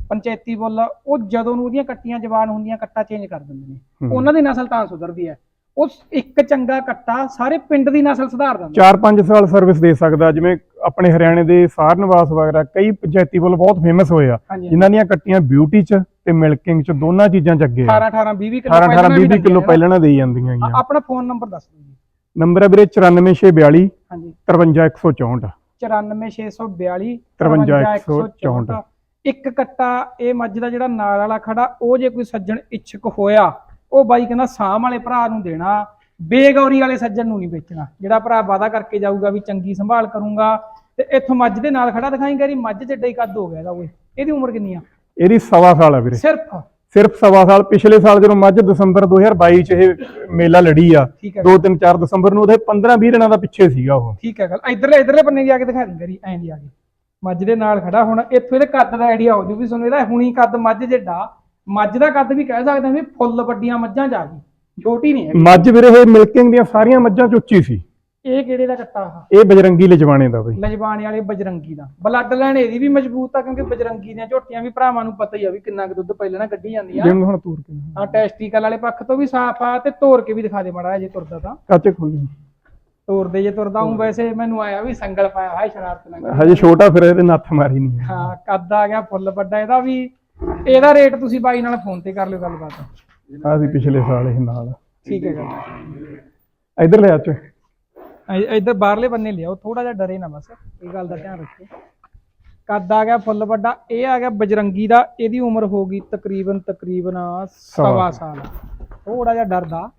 ਪੰਚਾਇਤੀ ਬੁੱਲ ਉਹ ਜਦੋਂ ਨੂੰ ਉਹਦੀਆਂ ਕੱਟੀਆਂ ਜਵਾਨ ਹੁੰਦੀਆਂ ਕੱਟਾ ਚੇਂਜ ਕਰ ਦਿੰਦੇ ਨੇ। ਉਹਨਾਂ ਦੀ ਨਸਲ ਤਾਂ ਸੁਧਰਦੀ ਹੈ ਉਸ ਇੱਕ ਚੰਗਾ ਕੱਟਾ ਸਾਰੇ ਪਿੰਡ ਦੀ ਨਸਲ ਸੁਧਾਰ ਦਿੰਦਾ। 4-5 ਸਾਲ ਸਰਵਿਸ ਦੇ ਸਕਦਾ ਜਿਵੇਂ ਆਪਣੇ ਹਰਿਆਣੇ ਦੇ ਸਾਰ ਨਿਵਾਸ ਵਗੈਰਾ ਕਈ ਪੰਚਾਇਤੀ ਬੁੱਲ ਬਹੁਤ ਫੇਮਸ ਹੋਏ ਆ। ਹਾਂਜੀ। ਜਿਨ੍ਹਾਂ ਦੀਆਂ ਕੱਟੀਆਂ ਬਿਊਟੀ 'ਚ ਤੇ ਮਿਲਕਿੰਗ 'ਚ ਦੋਨਾਂ ਚੀਜ਼ਾਂ 'ਚ ਅੱਗੇ ਆ। 18 18 20 ਕਿਲੋ 18 18 20 ਕਿਲੋ ਪਹਿਲਾਂ ਨਾ ਦੇਈ ਜਾਂਦੀਆਂ ਆ- ਹੈਗੀਆਂ ਆਪਣਾ ਫੋਨ ਨੰਬਰ ਦੱਸ ਦਿਓ ਜੀ। ਨੰਬਰ ਹੈ ਵੀਰੇ 94642 ਹਾਂਜੀ। 53164 94642 53164 ਇੱਕ ਕੱਟਾ ਇਹ ਮੱਝ ਦਾ ਜਿਹੜਾ ਨਾਲ ਵਾਲਾ ਖੜਾ ਉਹ ਜੇ ਕੋਈ ਸੱਜਣ ਇੱਛਕ ਹੋਇਆ ਉਹ ਬਾਈ ਕਹਿੰਦਾ ਸਾਮ ਵਾਲੇ ਭਰਾ ਨੂੰ ਦੇਣਾ ਬੇਗੌਰੀ ਵਾਲੇ ਸੱਜਣ ਨੂੰ ਨਹੀਂ ਵੇਚਣਾ। ਜਿਹੜਾ ਭਰਾ ਵਾਦਾ ਕਰਕੇ ਜਾਊਗਾ ਵੀ ਚੰਗੀ ਸੰਭਾਲ ਕਰੂੰਗਾ ਤੇ ਇੱਥੋਂ ਮੱਝ ਦੇ ਨਾਲ ਖੜਾ ਦਿਖਾਈ ਗਰੀ ਮੱਝ ਜਿੱਡਾ ਹੀ ਕੱਦ ਹੋ ਗਿਆ ਇਹਦਾ ਓਏ ਇਹਦੀ ਉਮਰ ਕਿੰਨੀ ਆ? ਇਹਦੀ ਸਵਾ ਸਾਲ ਆ ਵੀਰੇ। ਸਿਰਫ? ਸਿਰਫ ਸਵਾ ਸਾਲ ਪਿਛਲੇ ਸਾਲ ਜਦੋਂ ਮੱਝ ਦਸੰਬਰ 2022 ਚ ਇਹ ਮੇਲਾ ਲੜੀ ਆ ਠੀਕ ਹੈ। 2 3 4 ਦਸੰਬਰ ਨੂੰ ਉਹਦੇ 15 20 ਦਿਨਾਂ ਦਾ ਪਿੱਛੇ ਸੀਗਾ ਉਹ। ਠੀਕ ਹੈ ਗੱਲ ਇਧਰਲੇ ਇਧਰਲੇ ਬੰਨੇ ਦੀ ਆ ਕੇ ਦਿਖਾ ਦੀ ਗਰੀ ਐਂ ਦੀ ਆ ਕੇ ਮੱਝ ਦੇ ਨਾਲ ਖੜਾ ਹੁਣ ਇੱਥੋਂ ਇਹਦੇ ਕੱਦ ਦਾ ਆਈਡੀਆ ਹੋ ਜੂ ਵੀ ਤੁਹਾਨੂੰ ਇਹਦਾ ਹੁਣੀ ਕੱਦ ਮੱਝ ਜਿੱਡਾ ਮੱਝ ਦਾ ਕੱਦ ਵੀ ਕਹਿ ਸਕਦੇ ਹਾਂ ਵੀ ਫੁੱਲ ਵੱਡੀਆਂ ਮੱਝਾਂ ਆ ਗਈ ਛੋਟੀ ਨਹੀਂ ਹੈਗੀ। ਮੱਝ ਵੀਰੇ ਇਹ ਮਿਲਕਿੰਗ ਦੀਆਂ ਸਾਰੀਆਂ ਮੱਝਾਂ ਚ ਉੱਚੀ ਸੀ। ਇਹ ਕਿਹੜੇ ਦਾ ਕੱਟਾ ਆ ਇਹ ਬਜਰੰਗੀ ਲਜਵਾਣੇ ਦਾ ਬਈ। ਲਜਵਾਣੇ ਵਾਲੇ ਬਜਰੰਗੀ ਦਾ। ਬਲੱਡ ਲਾਈਨ ਇਹਦੀ ਵੀ ਮਜ਼ਬੂਤ ਆ ਕਿਉਂਕਿ ਬਜਰੰਗੀ ਦੀਆਂ ਝੋਟੀਆਂ ਵੀ ਭਰਾਵਾਂ ਨੂੰ ਪਤਾ ਹੀ ਆ ਵੀ ਕਿੰਨਾ ਕੁ ਦੁੱਧ ਪਹਿਲਾਂ ਨਾ ਕੱਢੀ ਜਾਂਦੀਆਂ ਜਿਵੇਂ ਹੁਣ ਤੂਰ ਕੇ। ਆ ਟੈਸਟੀਕਲ ਵਾਲੇ ਪੱਖ ਤੋਂ ਵੀ ਸਾਫ਼ ਆ ਤੇ ਤੋੜ ਕੇ ਵੀ ਦਿਖਾ ਦੇ ਮਾੜਾ ਜੇ ਤੁਰਦਾ ਤਾਂ। ਕੱਚ ਖੋਲੀ ਤੋੜਦੇ ਜੇ ਤੁਰਦਾ ਹੂੰ ਵੈਸੇ ਮੈਨੂੰ ਆਇਆ ਵੀ ਸੰਗਲ ਪਾਇਆ ਹਾਏ ਸ਼ਰਾਰਤ ਨਾ ਕਰ। ਹਜੇ ਛੋਟਾ ਫਿਰ ਇਹਦੇ ਨੱਥ ਮਾਰੀ ਨਹੀਂ ਹੈ। ਹਾਂ ਕੱਦ ਆ ਗਿਆ ਫੁੱਲ ਵੱਡਾ ਇਹਦਾ ਵੀ ਇਹਦਾ ਰੇਟ ਤੁਸੀਂ ਬਾਈ ਨਾਲ ਫੋਨ ਤੇ ਕਰ ਲਿਓ ਗੱਲਬਾਤ। ਆਹ ਸੀ ਪਿਛਲੇ ਸਾਲ ਇਹ ਨਾਲ। ਠੀਕ ਹੈ ਗੱਲ ਇਧਰ ਲੈ ਆਚ ਇੱਧਰ ਬਾਹਰਲੇ ਬੰਨੇ ਲਿਆਓ ਥੋੜਾ ਜਿਹਾ ਡਰੇ ਨਾ ਬਸ ਇਹ ਗੱਲ ਦਾ ਧਿਆਨ ਰੱਖਿਓ। ਕੱਦ ਆ ਗਿਆ ਫੁੱਲ ਵੱਡਾ ਇਹ ਆ ਗਿਆ ਬਜਰੰਗੀ ਦਾ ਇਹਦੀ ਉਮਰ ਹੋ ਗਈ ਤਕਰੀਬਨ ਤਕਰੀਬਨ ਸਵਾ ਸਾਲ। ਥੋੜਾ ਜਿਹਾ ਡਰਦਾ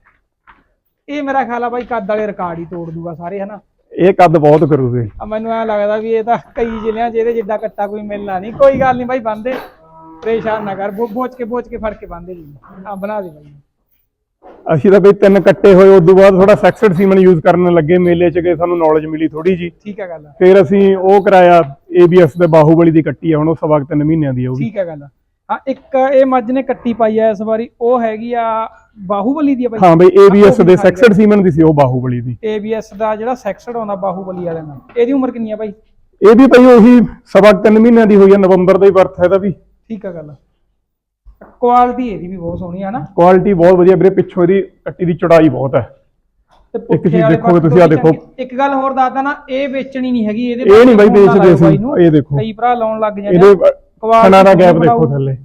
ਇਹ ਮੇਰਾ ਖਿਆਲ ਆ ਬਾਈ ਕੱਦ ਵਾਲੇ ਰਿਕਾਰਡ ਹੀ ਤੋੜ ਦੂਗਾ ਸਾਰੇ ਹਨਾ? ਇਹ ਕੱਦ ਬਹੁਤ ਕਰੂਗੇ। ਆ ਮੈਨੂੰ ਐ ਲੱਗਦਾ ਵੀ ਇਹ ਤਾਂ ਕਈ ਜ਼ਿਲ੍ਹਿਆਂ 'ਚ ਇਹਦੇ ਜਿੱਡਾ ਕੱਟਾ ਕੋਈ ਮਿਲਣਾ ਨਹੀਂ। ਕੋਈ ਗੱਲ ਨਹੀਂ ਬਾਈ ਬੰਦੇ ਪਰੇਸ਼ਾਨ ਨਾ ਕਰ ਬੋ- ਬੋਚ ਕੇ ਬੋਚ ਕੇ ਫੜ ਕੇ ਬੰਦੇ ਜੀ। ਆ ਬਣਾ ਦੇ ਬਾਈ ਅਸੀਂ ਤਾਂ ਬਈ ਤਿੰਨ ਕੱਟੇ ਹੋਏ ਉਸ ਤੋਂ ਬਾਅਦ ਥੋੜਾ ਸੈਕਸਡ ਸੀਮਨ ਯੂਜ਼ ਕਰਨ ਲੱਗੇ ਮੇਲੇ 'ਚ ਗਏ ਸਾਨੂੰ ਨੌਲੇਜ ਮਿਲੀ ਥੋੜੀ ਜੀ ਠੀਕ ਹੈ ਗੱਲ ਫਿਰ ਅਸੀਂ ਉਹ ਕਰਾਇਆ ABS ਦੇ ਬਾਹੂਬਲੀ ਦੀ ਕੱਟੀ ਆ ਹੁਣ ਉਹ ਸਵਾ ਕੁ ਤਿੰਨ ਮਹੀਨਿਆਂ ਦੀ ਆ ਉਹ ਵੀ। ਠੀਕ ਹੈ ਗੱਲ ਹਾਂ ਇੱਕ ਇਹ ਮੱਝ ਨੇ ਕੱਟੀ ਪਾਈ ਆ ਇਸ ਵਾਰੀ ਉਹ ਹੈਗੀ ਆ ਬਾਹੂਬਲੀ ਦੀ ਆ ਬਾਈ। ਹਾਂ ਬਈ ABS ਦੇ ਸੈਕਸਡ ਸੀਮਨ ਦੀ ਸੀ ਉਹ ਬਾਹੂਬਲੀ ਦੀ। ABS ਦਾ ਜਿਹੜਾ ਸੈਕਸਡ ਆਉਂਦਾ ਬਾਹੂਬਲੀ ਵਾਲੇ ਨਾਲ ਇਹਦੀ ਉਮਰ ਕਿੰਨੀ ਆ ਬਾਈ? ਇਹ ਵੀ ਭਾਈ ਉਹੀ ਸਵਾ ਕੁ ਤਿੰਨ ਮਹੀਨਿਆਂ ਦੀ ਹੋਈ ਆ ਨਵੰਬਰ ਦਾ ਹੀ ਵਰਥ ਹੈ ਇਹਦਾ ਵੀ। ਠੀਕ ਹੈ ਗੱਲ ਕੁਆਲਿਟੀ ਇਹਦੀ ਵੀ ਬਹੁਤ ਸੋਹਣੀ ਆ ਨਾ ਕੁਆਲਿਟੀ ਬਹੁਤ ਵਧੀਆ ਵੀਰੇ ਪਿੱਛੋਂ ਇਹਦੀ ਕੱਟੀ ਦੀ ਚੌੜਾਈ ਬਹੁਤ ਹੈ ਇੱਕ ਚੀਜ਼ ਦੇਖੋਗੇ ਤੁਸੀਂ ਵੀ ਦੇਖੋ। ਇੱਕ ਗੱਲ ਹੋਰ ਦੱਸਦਾ ਨਾ ਇਹ ਵੇਚਣੀ ਨਹੀਂ ਹੈਗੀ ਇਹਦੇ ਇਹ ਨਹੀਂ ਬਾਈ ਵੇਚਦੇ ਨੂੰ। ਇਹ ਦੇਖੋ ਕਈ ਭਰਾ ਲਾਉਣ ਲੱਗ ਜਾਂਦੇ ਇਹਦੇ ਆ। ਕੁਆਲਿਟੀ ਦਾ ਗੈਪ। ਦੇਖੋ ਥੱਲੇ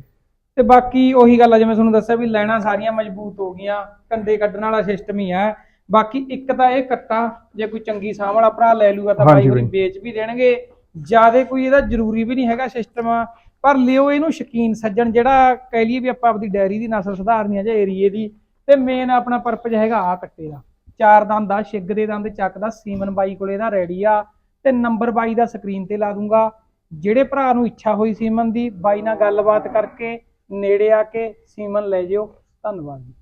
ਤੇ ਬਾਕੀ ਉਹੀ ਗੱਲ ਆ ਜਿਵੇਂ ਤੁਹਾਨੂੰ ਦੱਸਿਆ ਵੀ ਲੈਣਾ ਸਾਰੀਆਂ ਮਜ਼ਬੂਤ ਹੋ ਗਈਆਂ ਕੰਡੇ ਕੱਢਣ ਵਾਲਾ ਸਿਸਟਮ ਹੀ ਹੈ ਬਾਕੀ ਇੱਕ ਤਾਂ ਇਹ ਕੱਟਾ ਜੇ ਕੋਈ ਚੰਗੀ ਸਾਂਭ ਵਾਲਾ ਭਰਾ ਲੈ ਲੂਗਾ ਤਾਂ ਬਾਈ ਹੋਰੀ। ਵੇਚ ਵੀ ਦੇਣਗੇ ਜਿਆਦੇ ਕੋਈ ਇਹਦਾ ਜ਼ਰੂਰੀ ਵੀ ਨਹੀਂ ਹੈਗਾ ਸਿਸਟਮ ਪਰ ਲਿਓ ਇਹਨੂੰ ਸ਼ਕੀਨ ਸੱਜਣ, ਜਿਹੜਾ ਕਹਿ ਲਈਏ ਵੀ ਆਪਾਂ ਆਪਦੀ ਡੈਰੀ ਦੀ ਨਸਲ ਸੁਧਾਰਨੀ ਆ ਜਾਂ ਏਰੀਏ ਦੀ, ਤੇ ਮੇਨ ਆਪਣਾ ਪਰਪਸ ਹੈਗਾ ਆ ਕੱਟੇ ਦਾ। ਚਾਰ ਦੰਦ ਦਾ ਛਿੱਗ ਦੇ ਦੰਦ ਚੱਕਦਾ ਸੀਮਨ ਬਾਈ ਕੋਲੇ ਦਾ ਰੈਡੀ ਆ, ਤੇ ਨੰਬਰ ਬਾਈ ਦਾ ਸਕਰੀਨ ਤੇ ਲਾ ਦੂੰਗਾ। ਜਿਹੜੇ ਭਰਾ ਨੂੰ ਇੱਛਾ ਹੋਈ ਸੀਮਨ ਦੀ, ਬਾਈ ਨਾਲ ਗੱਲਬਾਤ ਕਰਕੇ ਨੇੜੇ ਆ ਕੇ ਸੀਮਨ ਲੈ ਜਿਓ। ਧੰਨਵਾਦ ਜੀ।